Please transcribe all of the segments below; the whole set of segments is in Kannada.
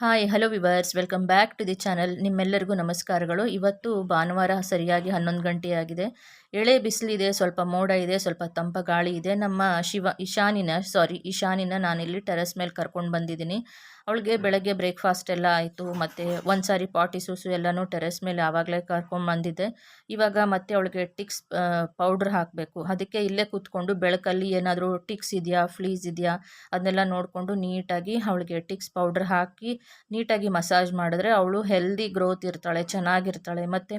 Hi hello viewers welcome back to the channel ನಿಮ್ಮೆಲ್ಲರಿಗೂ ನಮಸ್ಕಾರಗಳು. ಇವತ್ತು ಭಾನುವಾರ ಸರಿಯಾಗಿ ಹನ್ನೊಂದು ಆಗಿದೆ. ಎಳೆ ಬಿಸಿಲಿದೆ, ಸ್ವಲ್ಪ ಮೋಡ ಇದೆ, ಸ್ವಲ್ಪ ತಂಪ ಗಾಳಿ ಇದೆ. ನಮ್ಮ ಶಿವ ಇಶಾನಿನ ಸಾರಿ ಇಶಾನಿನ ನಾನಿಲ್ಲಿ ಟೆರೆಸ್ ಮೇಲೆ ಕರ್ಕೊಂಡು ಬಂದಿದ್ದೀನಿ. ಅವಳಿಗೆ ಬೆಳಗ್ಗೆ ಬ್ರೇಕ್ಫಾಸ್ಟ್ ಎಲ್ಲ ಆಯಿತು, ಮತ್ತು ಒಂದು ಸಾರಿ ಪಾಟಿ ಸೂಸು ಎಲ್ಲನೂ ಟೆರೆಸ್ ಮೇಲೆ ಆವಾಗಲೇ ಕರ್ಕೊಂಡ್ಬಂದಿದ್ದೆ ಇವಾಗ ಮತ್ತೆ ಅವಳಿಗೆ ಟಿಕ್ಸ್ ಪೌಡ್ರ್ ಹಾಕಬೇಕು. ಅದಕ್ಕೆ ಇಲ್ಲೇ ಕೂತ್ಕೊಂಡು ಬೆಳಕಲ್ಲಿ ಏನಾದರೂ ಟಿಕ್ಸ್ ಇದೆಯಾ ಫ್ಲೀಸ್ ಇದೆಯಾ, ಅದನ್ನೆಲ್ಲ ನೋಡಿಕೊಂಡು ನೀಟಾಗಿ ಅವಳಿಗೆ ಟಿಕ್ಸ್ ಪೌಡ್ರ್ ಹಾಕಿ ನೀಟಾಗಿ ಮಸಾಜ್ ಮಾಡಿದ್ರೆ ಅವಳು ಹೆಲ್ದಿ ಗ್ರೋತ್ ಇರ್ತಾಳೆ, ಚೆನ್ನಾಗಿರ್ತಾಳೆ. ಮತ್ತು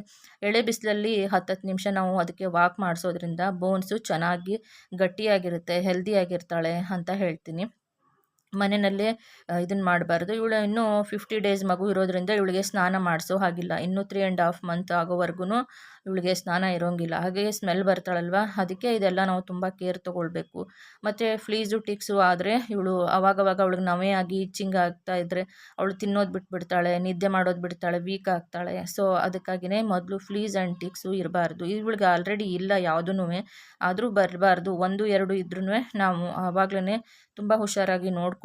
ಎಳೆ ಬಿಸಿಲಲ್ಲಿ ಹತ್ತತ್ತು ನಿಮಿಷ ನಾವು ಅದಕ್ಕೆ ವಾಕ್ ಮಾಡಿಸೋದ್ರಿಂದ ಬೋನ್ಸು ಚೆನ್ನಾಗಿ ಗಟ್ಟಿಯಾಗಿರುತ್ತೆ ಹೆಲ್ದಿಯಾಗಿರ್ತಾಳೆ ಅಂತ ಹೇಳ್ತೀನಿ. ಮನೆಯಲ್ಲೇ ಇದನ್ನು ಮಾಡಬಾರ್ದು. ಇವಳು ಇನ್ನೂ ಫಿಫ್ಟಿ ಡೇಸ್ ಮಗು ಇರೋದ್ರಿಂದ ಇವಳಿಗೆ ಸ್ನಾನ ಮಾಡಿಸೋ ಹಾಗಿಲ್ಲ. ಇನ್ನೂ ತ್ರೀ ಆ್ಯಂಡ್ ಹಾಫ್ ಮಂತ್ ಆಗೋವರೆಗೂ ಇವಳಿಗೆ ಸ್ನಾನ ಇರೋಂಗಿಲ್ಲ. ಹಾಗೆ ಸ್ಮೆಲ್ ಬರ್ತಾಳಲ್ವ? ಅದಕ್ಕೆ ಇದೆಲ್ಲ ನಾವು ತುಂಬ ಕೇರ್ ತೊಗೊಳ್ಬೇಕು. ಮತ್ತು ಫ್ಲೀಸು ಟಿಕ್ಸು ಆದರೆ ಇವಳು ಅವಾಗವಾಗ ಅವಳಿಗೆ ನವೆ ಆಗಿ ಇಚ್ಚಿಂಗ್ ಆಗ್ತಾ ಇದ್ದರೆ ಅವಳು ತಿನ್ನೋದು ಬಿಟ್ಬಿಡ್ತಾಳೆ, ನಿದ್ದೆ ಮಾಡೋದು ಬಿಡ್ತಾಳೆ ವೀಕ್ ಆಗ್ತಾಳೆ. ಸೊ ಅದಕ್ಕಾಗಿಯೇ ಮೊದಲು ಫ್ಲೀಸ್ ಆ್ಯಂಡ್ ಟಿಕ್ಸು ಇರಬಾರ್ದು. ಇವಳಿಗೆ ಆಲ್ರೆಡಿ ಇಲ್ಲ ಯಾವುದೂ ಆದರೂ ಬರಬಾರ್ದು. ಒಂದು, ಎರಡು ಇದ್ರೂ ನಾವು ಆವಾಗಲೇ ತುಂಬ ಹುಷಾರಾಗಿ ನೋಡಿಕೊಂಡು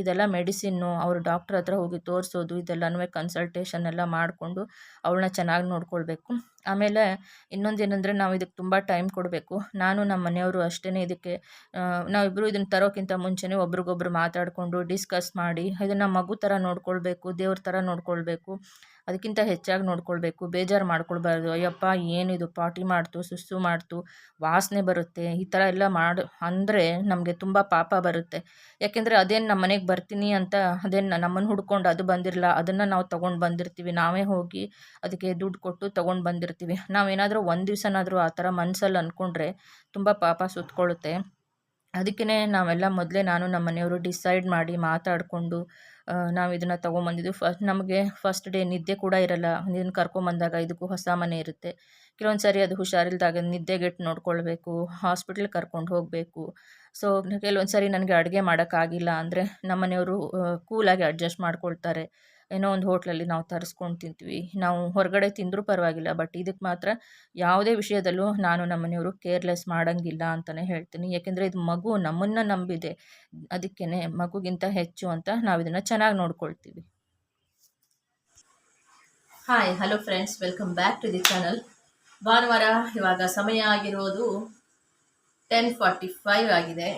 ಇದೆಲ್ಲ ಮೆಡಿಸಿನ್ನು ಅವರು ಡಾಕ್ಟ್ರ್ ಹತ್ರ ಹೋಗಿ ತೋರಿಸೋದು, ಇದೆಲ್ಲನೂ ಕನ್ಸಲ್ಟೇಷನ್ ಎಲ್ಲ ಮಾಡಿಕೊಂಡು ಅವಳನ್ನ ಚೆನ್ನಾಗಿ ನೋಡ್ಕೊಳ್ಬೇಕು. ಆಮೇಲೆ ಇನ್ನೊಂದೇನೆಂದರೆ ನಾವು ಇದಕ್ಕೆ ತುಂಬ ಟೈಮ್ ಕೊಡಬೇಕು. ನಾನು ನಮ್ಮ ಮನೆಯವರು ಅಷ್ಟೇ ಇದಕ್ಕೆ ನಾವಿಬ್ಬರು ಇದನ್ನು ತರೋಕ್ಕಿಂತ ಮುಂಚೆನೇ ಒಬ್ರಿಗೊಬ್ರು ಮಾತಾಡಿಕೊಂಡು ಡಿಸ್ಕಸ್ ಮಾಡಿ, ಇದನ್ನು ಮಗು ಥರ ನೋಡ್ಕೊಳ್ಬೇಕು, ದೇವ್ರ ಥರ ನೋಡ್ಕೊಳ್ಬೇಕು. ಅದಕ್ಕಿಂತ ಹೆಚ್ಚಾಗಿ ನೋಡ್ಕೊಳ್ಬೇಕು, ಬೇಜಾರು ಮಾಡ್ಕೊಳ್ಬಾರ್ದು. ಅಯ್ಯಪ್ಪ, ಏನಿದು? ಪಾಟಿ ಮಾಡ್ತು, ಸುಸ್ಸು ಮಾಡ್ತು, ವಾಸನೆ ಬರುತ್ತೆ. ಈ ಥರ ಎಲ್ಲ ಮಾಡು, ಅಂದರೆ ನಮಗೆ ತುಂಬ ಪಾಪ ಬರುತ್ತೆ. ಯಾಕೆಂದರೆ ಅದೇನು ನಮ್ಮ ಮನೆಗೆ ಬರ್ತೀನಿ ಅಂತ, ಅದೇನು ನಮ್ಮನ್ನು ಹುಡ್ಕೊಂಡು ಅದು ಬಂದಿರಲ್ಲ, ಅದನ್ನು ನಾವು ತೊಗೊಂಡು ಬಂದಿರ್ತೀವಿ. ನಾವೇ ಹೋಗಿ ಅದಕ್ಕೆ ದುಡ್ಡು ಕೊಟ್ಟು ತೊಗೊಂಡು ಬಂದಿರ್ತೀವಿ. ನಾವೇನಾದರೂ ಒಂದು ದಿವಸನಾದರೂ ಆ ಥರ ಮನಸ್ಸಲ್ಲಿ ಅಂದ್ಕೊಂಡ್ರೆ ತುಂಬ ಪಾಪ ಸುತ್ತಕೊಳ್ಳುತ್ತೆ ಅದಕ್ಕೇ ನಾವೆಲ್ಲ ಮೊದಲೇ ನಾನು ನಮ್ಮ ಮನೆಯವರು ಡಿಸೈಡ್ ಮಾಡಿ ಮಾತಾಡಿಕೊಂಡು ನಾವು ಇದನ್ನು ತೊಗೊಂಬಂದಿದ್ದು ಫಸ್ಟ್ ನಮಗೆ ಫಸ್ಟ್ ಡೇ ನಿದ್ದೆ ಕೂಡ ಇರಲ್ಲ. ಇದನ್ನು ಕರ್ಕೊಂಬಂದಾಗ ಇದಕ್ಕೂ ಹೊಸ ಮನೆ ಇರುತ್ತೆ. ಕೆಲವೊಂದು ಸಾರಿ ಅದು ಹುಷಾರಿಲ್ದಾಗ ನಿದ್ದೆಗೆಟ್ಟು ನೋಡ್ಕೊಳ್ಬೇಕು ಹಾಸ್ಪಿಟ್ಲಿಗೆ ಕರ್ಕೊಂಡು ಹೋಗಬೇಕು. ಸೊ ಕೆಲವೊಂದು ಸಾರಿ ನನಗೆ ಅಡುಗೆ ಮಾಡೋಕ್ಕಾಗಿಲ್ಲ ಅಂದರೆ ನಮ್ಮನೆಯವರು ಕೂಲಾಗಿ ಅಡ್ಜಸ್ಟ್ ಮಾಡ್ಕೊಳ್ತಾರೆ. ಏನೋ ಒಂದು ಹೋಟ್ಲಲ್ಲಿ ನಾವು ತರಿಸ್ಕೊಂಡು ತಿಂತೀವಿ. ನಾವು ಹೊರಗಡೆ ತಿಂದರೂ ಪರವಾಗಿಲ್ಲ ಬಟ್ ಇದಕ್ಕೆ ಮಾತ್ರ ಯಾವುದೇ ವಿಷಯದಲ್ಲೂ ನಾನು ನಮ್ಮ ಮನೆಯವರು ಕೇರ್ಲೆಸ್ ಮಾಡೋಂಗಿಲ್ಲ ಅಂತಲೇ ಹೇಳ್ತೀನಿ. ಯಾಕೆಂದರೆ ಇದು ಮಗು ನಮ್ಮನ್ನು ನಂಬಿದೆ. ಅದಕ್ಕೇ ಮಗುಗಿಂತ ಹೆಚ್ಚು ಅಂತ ನಾವು ಇದನ್ನು ಚೆನ್ನಾಗಿ ನೋಡ್ಕೊಳ್ತೀವಿ. Hi hello friends welcome back to the channel ಭಾನುವಾರ ಇವಾಗ ಸಮಯ ಆಗಿರೋದು ಟೆನ್ ಫಾರ್ಟಿ ಫೈವ್ ಆಗಿದೆ.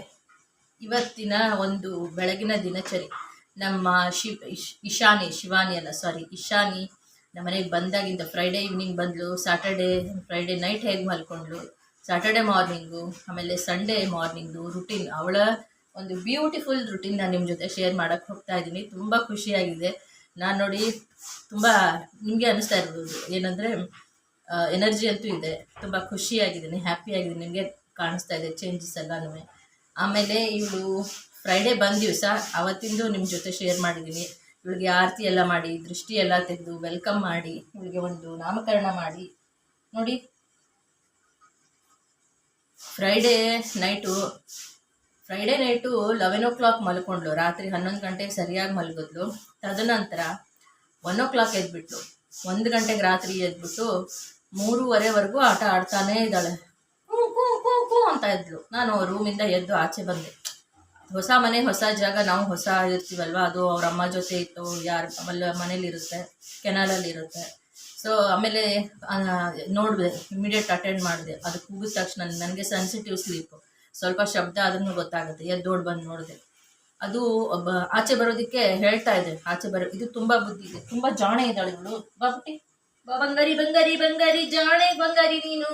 ಇವತ್ತಿನ ಒಂದು ಬೆಳಗಿನ ದಿನಚರಿ. ನಮ್ಮ ಶಿವ್, ಇಶ್, ಇಶಾನಿ, ಶಿವಾನಿ ಅಲ್ಲ ಸಾರಿ ಇಶಾನಿ ನಮ್ಮ ಮನೆಗೆ ಬಂದಾಗಿಂದ ಫ್ರೈಡೇ ಈವ್ನಿಂಗ್ ಬಂದಳು ಸ್ಯಾಟರ್ಡೇ ಫ್ರೈಡೇ ನೈಟ್ ಹೇಗೆ ಮಲ್ಕೊಂಡ್ಳು ಸ್ಯಾಟರ್ಡೇ ಮಾರ್ನಿಂಗು ಆಮೇಲೆ ಸಂಡೇ ಮಾರ್ನಿಂಗು ರುಟೀನ್ ಅವಳ ಒಂದು ಬ್ಯೂಟಿಫುಲ್ ರುಟೀನ್ ನಾನು ನಿಮ್ಮ ಜೊತೆ ಶೇರ್ ಮಾಡೋಕ್ಕೆ ಹೋಗ್ತಾ ಇದ್ದೀನಿ, ತುಂಬ ಖುಷಿಯಾಗಿದೆ. ನಾನು ನೋಡಿ ತುಂಬ ನಿಮಗೆ ಅನಿಸ್ತಾ ಇರ್ಬೋದು ಏನಂದರೆ ಎನರ್ಜಿ ಅಂತೂ ಇದೆ, ತುಂಬ ಖುಷಿಯಾಗಿದ್ದೀನಿ ಹ್ಯಾಪಿಯಾಗಿದ್ದೀನಿ ನಿಮಗೆ ಕಾಣಿಸ್ತಾ ಇದೆ ಚೇಂಜಸ್ ಎಲ್ಲನೂ ಆಮೇಲೆ ಇವಳು ಫ್ರೈಡೇ ಬಂದ ದಿವಸ ಅವತ್ತಿಂದು ನಿಮ್ಮ ಜೊತೆ ಶೇರ್ ಮಾಡಿದ್ದೀನಿ ಇವಳಿಗೆ ಆರತಿ ಎಲ್ಲ ಮಾಡಿ, ದೃಷ್ಟಿ ಎಲ್ಲ ತೆಗೆದು ವೆಲ್ಕಮ್ ಮಾಡಿ, ಇವಳಿಗೆ ಒಂದು ನಾಮಕರಣ ಮಾಡಿ. ನೋಡಿ. Friday night Friday night eleven o'clock ಮಲ್ಕೊಂಡ್ಳು. ರಾತ್ರಿ ಹನ್ನೊಂದು ಗಂಟೆಗೆ ಸರಿಯಾಗಿ ಮಲಗಿದ್ಲು. ತದನಂತರ ಒನ್ ಓ ಕ್ಲಾಕ್ ಎದ್ಬಿಟ್ಲು. ಒಂದು ಗಂಟೆಗೆ ರಾತ್ರಿ ಎದ್ಬಿಟ್ಟು ಮೂರುವರೆವರೆಗೂ ಆಟ ಆಡ್ತಾನೇ ಇದ್ದಾಳೆ. ಕೂ ಕೂ ಕೂ ಹ್ಞೂ ಅಂತ ಇದ್ಲು ನಾನು ರೂಮಿಂದ ಎದ್ದು ಆಚೆ ಬಂದೆ. ಹೊಸ ಮನೆ, ಹೊಸ ಜಾಗ, ನಾವು ಹೊಸ ಇರ್ತೀವಲ್ವ? ಅದು ಅವ್ರ ಅಮ್ಮ ಜೊತೆ ಇತ್ತು, ಯಾರು ಆಮೇಲೆ ಮನೇಲಿ ಇರುತ್ತೆ, ಕೆನಲಲ್ಲಿ ಇರುತ್ತೆ. ಸೊ ಆಮೇಲೆ ನೋಡಿದೆ ಇಮಿಡಿಯೇಟ್ ಅಟೆಂಡ್ ಮಾಡಿದೆ. ಅದು ಕೂಗಿದ ತಕ್ಷಣ ನನಗೆ ಸೆನ್ಸಿಟಿವ್ ಸ್ಲೀಪು ಸ್ವಲ್ಪ ಶಬ್ದ ಅದನ್ನು ಗೊತ್ತಾಗುತ್ತೆ. ಎದ್ದೋಡ್ ಬಂದು ನೋಡಿದೆ. ಅದು ಒಬ್ಬ, ಆಚೆ ಬರೋದಕ್ಕೆ ಹೇಳ್ತಾ ಇದೆ ಆಚೆ ಬರೋ, ಇದು ತುಂಬ ಬುದ್ಧಿ ಇದೆ ತುಂಬ ಜಾಣೆ ಇದ್ದಾಳೆ ಇವಳು. ಬಾಬುಟಿ ಬಾ ಬಂಗಾರಿ ಬಂಗಾರಿ ಬಂಗಾರಿ, ಜಾಣೆ, ಬಂಗಾರಿ ನೀನು.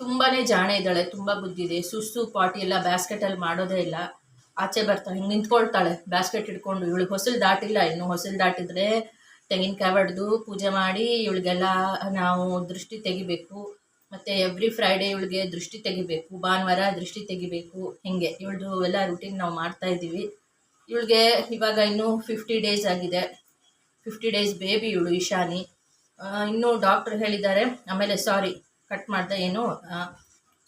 ತುಂಬಾನೇ ಜಾಣೆ ಇದ್ದಾಳೆ, ತುಂಬ ಬುದ್ಧಿ ಇದೆ. ಸುಸ್ತು ಪಾಟಿ ಎಲ್ಲ ಬ್ಯಾಸ್ಕೆಟಲ್ಲಿ ಮಾಡೋದೇ ಇಲ್ಲ. ಆಚೆ ಬರ್ತಾಳೆ, ಹಿಂಗೆ ನಿಂತ್ಕೊಳ್ತಾಳೆ ಬ್ಯಾಸ್ಕೆಟ್ ಇಟ್ಕೊಂಡು. ಇವಳಿಗೆ ಹೊಸಲು ದಾಟಿಲ್ಲ, ಇನ್ನು ಹೊಸಲು ದಾಟಿದ್ರೆ ತೆಂಗಿನಕಾಯಿ ಹೊಡೆದು ಪೂಜೆ ಮಾಡಿ ಇವಳಿಗೆಲ್ಲ ನಾವು ದೃಷ್ಟಿ ತೆಗಿಬೇಕು. ಮತ್ತು ಎವ್ರಿ ಫ್ರೈಡೇ ಇವಳಿಗೆ ದೃಷ್ಟಿ ತೆಗಿಬೇಕು, ಭಾನುವಾರ ದೃಷ್ಟಿ ತೆಗಿಬೇಕು, ಹಿಂಗೆ. ಇವಳದು ಎಲ್ಲ ರುಟೀನ್ ನಾವು ಮಾಡ್ತಾ ಇದ್ದೀವಿ. ಇವಳಿಗೆ ಇವಾಗ ಇನ್ನೂ ಫಿಫ್ಟಿ ಡೇಸ್ ಆಗಿದೆ. ಫಿಫ್ಟಿ ಡೇಸ್ ಬೇಬಿ ಇವಳು ಇಶಾನಿ ಇನ್ನೂ ಡಾಕ್ಟ್ರ್ ಹೇಳಿದ್ದಾರೆ, ಆಮೇಲೆ ಸಾರಿ ಕಟ್ ಮಾಡ್ದೆ ಏನು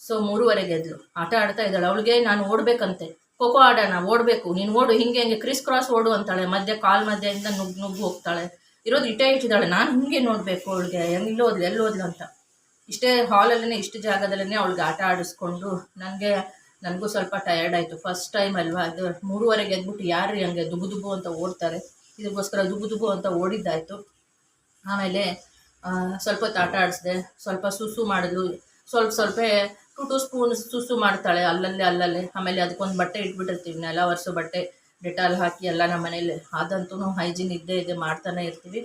ಸೊ ಮೂರುವರೆಗೆ ಎದ್ಲು. ಆಟ ಆಡ್ತಾ ಇದ್ದಾಳೆ. ಅವಳಿಗೆ ನಾನು ಓಡಬೇಕಂತೆ. ಖೋಖೋ ಆಡೋಣ, ಓಡಬೇಕು. ನೀನು ಓಡು, ಹಿಂಗೆ ಹಿಂಗೆ ಕ್ರಿಸ್ ಕ್ರಾಸ್ ಓಡು ಅಂತಾಳೆ. ಮಧ್ಯೆ, ಕಾಲ್ ಮಧ್ಯೆಯಿಂದ ನುಗ್ ನುಗ್ಗು ಹೋಗ್ತಾಳೆ. ಇರೋದು ಇಟ್ಟೇ ಇಟ್ಟಿದ್ದಾಳೆ. ನಾನು ಹಿಂಗೆ ನೋಡಬೇಕು ಅವಳಿಗೆ. ಎಲ್ಲಿ ಓದ್ಲು ಎಲ್ಲಿ ಓದ್ಲು ಅಂತ. ಇಷ್ಟೇ ಹಾಲಲ್ಲೇ ಇಷ್ಟು ಜಾಗದಲ್ಲೇ ಅವಳಿಗೆ ಆಟ ಆಡಿಸ್ಕೊಂಡು ನನಗೆ, ನನಗೂ ಸ್ವಲ್ಪ ಟಯರ್ಡ್ ಆಯಿತು. ಫಸ್ಟ್ ಟೈಮ್ ಅಲ್ವಾ? ಅದು ಮೂರುವರೆಗೆ ಎದ್ಬಿಟ್ಟು ಯಾರು ಹಂಗೆ ದುಬು ದುಬು ಅಂತ ಓಡ್ತಾರೆ. ಇದಕ್ಕೋಸ್ಕರ ದುಬು ದುಬು ಅಂತ ಓಡಿದ್ದಾಯಿತು. ಆಮೇಲೆ ಸ್ವಲ್ಪ ಹೊತ್ತು ಆಟ ಆಡಿಸ್ದೆ, ಸ್ವಲ್ಪ ಸುಸು ಮಾಡಿದ್ಲು ಸ್ವಲ್ಪ ಸ್ವಲ್ಪ ಟು ಟು ಸ್ಪೂನ್ ಸುಸು ಮಾಡ್ತಾಳೆ, ಅಲ್ಲಲ್ಲೇ ಅಲ್ಲಲ್ಲೇ. ಆಮೇಲೆ ಅದಕ್ಕೊಂದು ಬಟ್ಟೆ ಇಟ್ಬಿಟ್ಟಿರ್ತೀವಿ, ನೆಲ ಒರೆಸೋ ಬಟ್ಟೆ, ಡೆಟಾಲ್ ಹಾಕಿ ಎಲ್ಲ ನಮ್ಮ ಮನೇಲಿ. ಅದಂತೂ ಹೈಜೀನ್ ಇದ್ದೇ ಇದೆ ಮಾಡ್ತಾನೆ ಇರ್ತೀವಿ.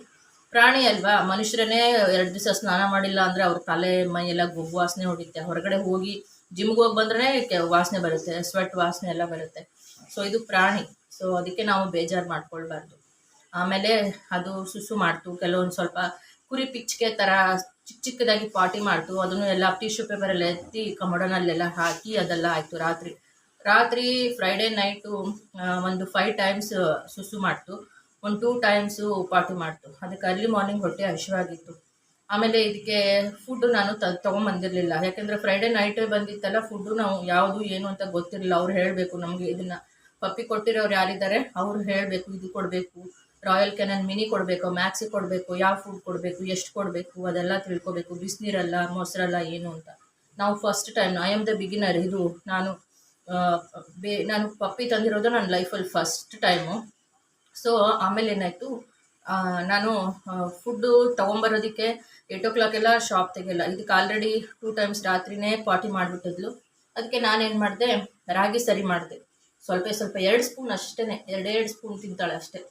ಪ್ರಾಣಿ ಅಲ್ವಾ? ಮನುಷ್ಯರನ್ನೇ ಎರಡು ದಿವಸ ಸ್ನಾನ ಮಾಡಿಲ್ಲ ಅಂದರೆ ಅವ್ರ ತಲೆ, ಮೈ ಎಲ್ಲ ಗೊಬ್ಬು ವಾಸನೆ ಹೊಡಿತೆ ಹೊರಗಡೆ ಹೋಗಿ ಜಿಮ್ಗೆ ಹೋಗಿ ಬಂದ್ರೆ ವಾಸನೆ ಬರುತ್ತೆ ಸ್ವೆಟ್ ವಾಸನೆ ಎಲ್ಲ ಬರುತ್ತೆ. ಸೊ ಇದು ಪ್ರಾಣಿ. ಸೊ ಅದಕ್ಕೆ ನಾವು ಬೇಜಾರು ಮಾಡ್ಕೊಳ್ಬಾರ್ದು. ಆಮೇಲೆ ಅದು ಸುಸು ಮಾಡ್ತು. ಕೆಲವೊಂದು ಸ್ವಲ್ಪ ಕುರಿ ಪಿಚ್ಕೆ ಥರ ಚಿಕ್ಕ ಚಿಕ್ಕದಾಗಿ ಪಾಟಿ ಮಾಡ್ತು. ಅದನ್ನು ಎಲ್ಲ ಟಿಶ್ಯೂ ಪೇಪರಲ್ಲಿ ಎತ್ತಿ ಕಮೋಡನಲ್ಲೆಲ್ಲ ಹಾಕಿ ಅದೆಲ್ಲ ಆಯಿತು ರಾತ್ರಿ. ರಾತ್ರಿ ಫ್ರೈಡೇ ನೈಟು ಒಂದು ಫೈವ್ ಟೈಮ್ಸ್ ಸುಸು ಮಾಡ್ತು. ಒಂದು ಟೂ ಟೈಮ್ಸು ಪಾಟಿ ಮಾಡ್ತು. ಅದಕ್ಕೆ ಅರ್ಲಿ ಮಾರ್ನಿಂಗ್ ಹೊಟ್ಟೆ ಹಸಿವಾಗಿತ್ತು. ಆಮೇಲೆ ಇದಕ್ಕೆ ಫುಡ್ಡು ನಾನು ತ, ತೊಗೊಂಬಂದಿರಲಿಲ್ಲ. ಯಾಕೆಂದರೆ ಫ್ರೈಡೇ ನೈಟೇ ಬಂದಿತ್ತಲ್ಲ ಫುಡ್ಡು ನಾವು ಯಾವುದು ಏನು ಅಂತ ಗೊತ್ತಿರಲಿಲ್ಲ. ಅವ್ರು ಹೇಳಬೇಕು ನಮಗೆ ಇದನ್ನು. ಪಪ್ಪಿ ಕೊಟ್ಟಿರೋರು ಯಾರಿದ್ದಾರೆ, ಅವ್ರು ಹೇಳಬೇಕು, ಇದು ಕೊಡಬೇಕು. ರಾಯಲ್ ಕೆನನ್ ಮಿನಿ ಕೊಡಬೇಕು, ಮ್ಯಾಕ್ಸಿ ಕೊಡಬೇಕು, ಯಾವ ಫುಡ್ ಕೊಡಬೇಕು, ಎಷ್ಟು ಕೊಡಬೇಕು, ಅದೆಲ್ಲ ತಿಳ್ಕೊಬೇಕು. ಬಿಸಿನೀರಲ್ಲ, ಮೊಸರಲ್ಲ ಏನು ಅಂತ. ನಾವು first time I am the beginner ಇದು ನಾನು ಬೇ, ನಾನು ಪಪ್ಪಿ ತಂದಿರೋದು ನನ್ನ ಲೈಫಲ್ಲಿ ಫಸ್ಟ್ ಟೈಮು ಸೊ ಆಮೇಲೆ ಏನಾಯಿತು ನಾನು ಫುಡ್ಡು ತೊಗೊಂಬರೋದಕ್ಕೆ ಏಟ್ ಓ ಕ್ಲಾಕ್ ಎಲ್ಲ ಶಾಪ್ ತೆಗೆಯಲ್ಲ. ಇದಕ್ಕೆ ಆಲ್ರೆಡಿ ಟೂ ಟೈಮ್ಸ್ ರಾತ್ರಿನೇ ಪಾರ್ಟಿ ಮಾಡಿಬಿಟ್ಟಿದ್ಲು. ಅದಕ್ಕೆ ನಾನೇನು ಮಾಡಿದೆ, ರಾಗಿ ಸರಿ ಮಾಡಿದೆ. ಸ್ವಲ್ಪ ಸ್ವಲ್ಪ, ಎರಡು ಸ್ಪೂನ್ ಅಷ್ಟೇ ಎರಡೆರಡು ಸ್ಪೂನ್ ತಿಂತಾಳೆ ಅಷ್ಟೇ.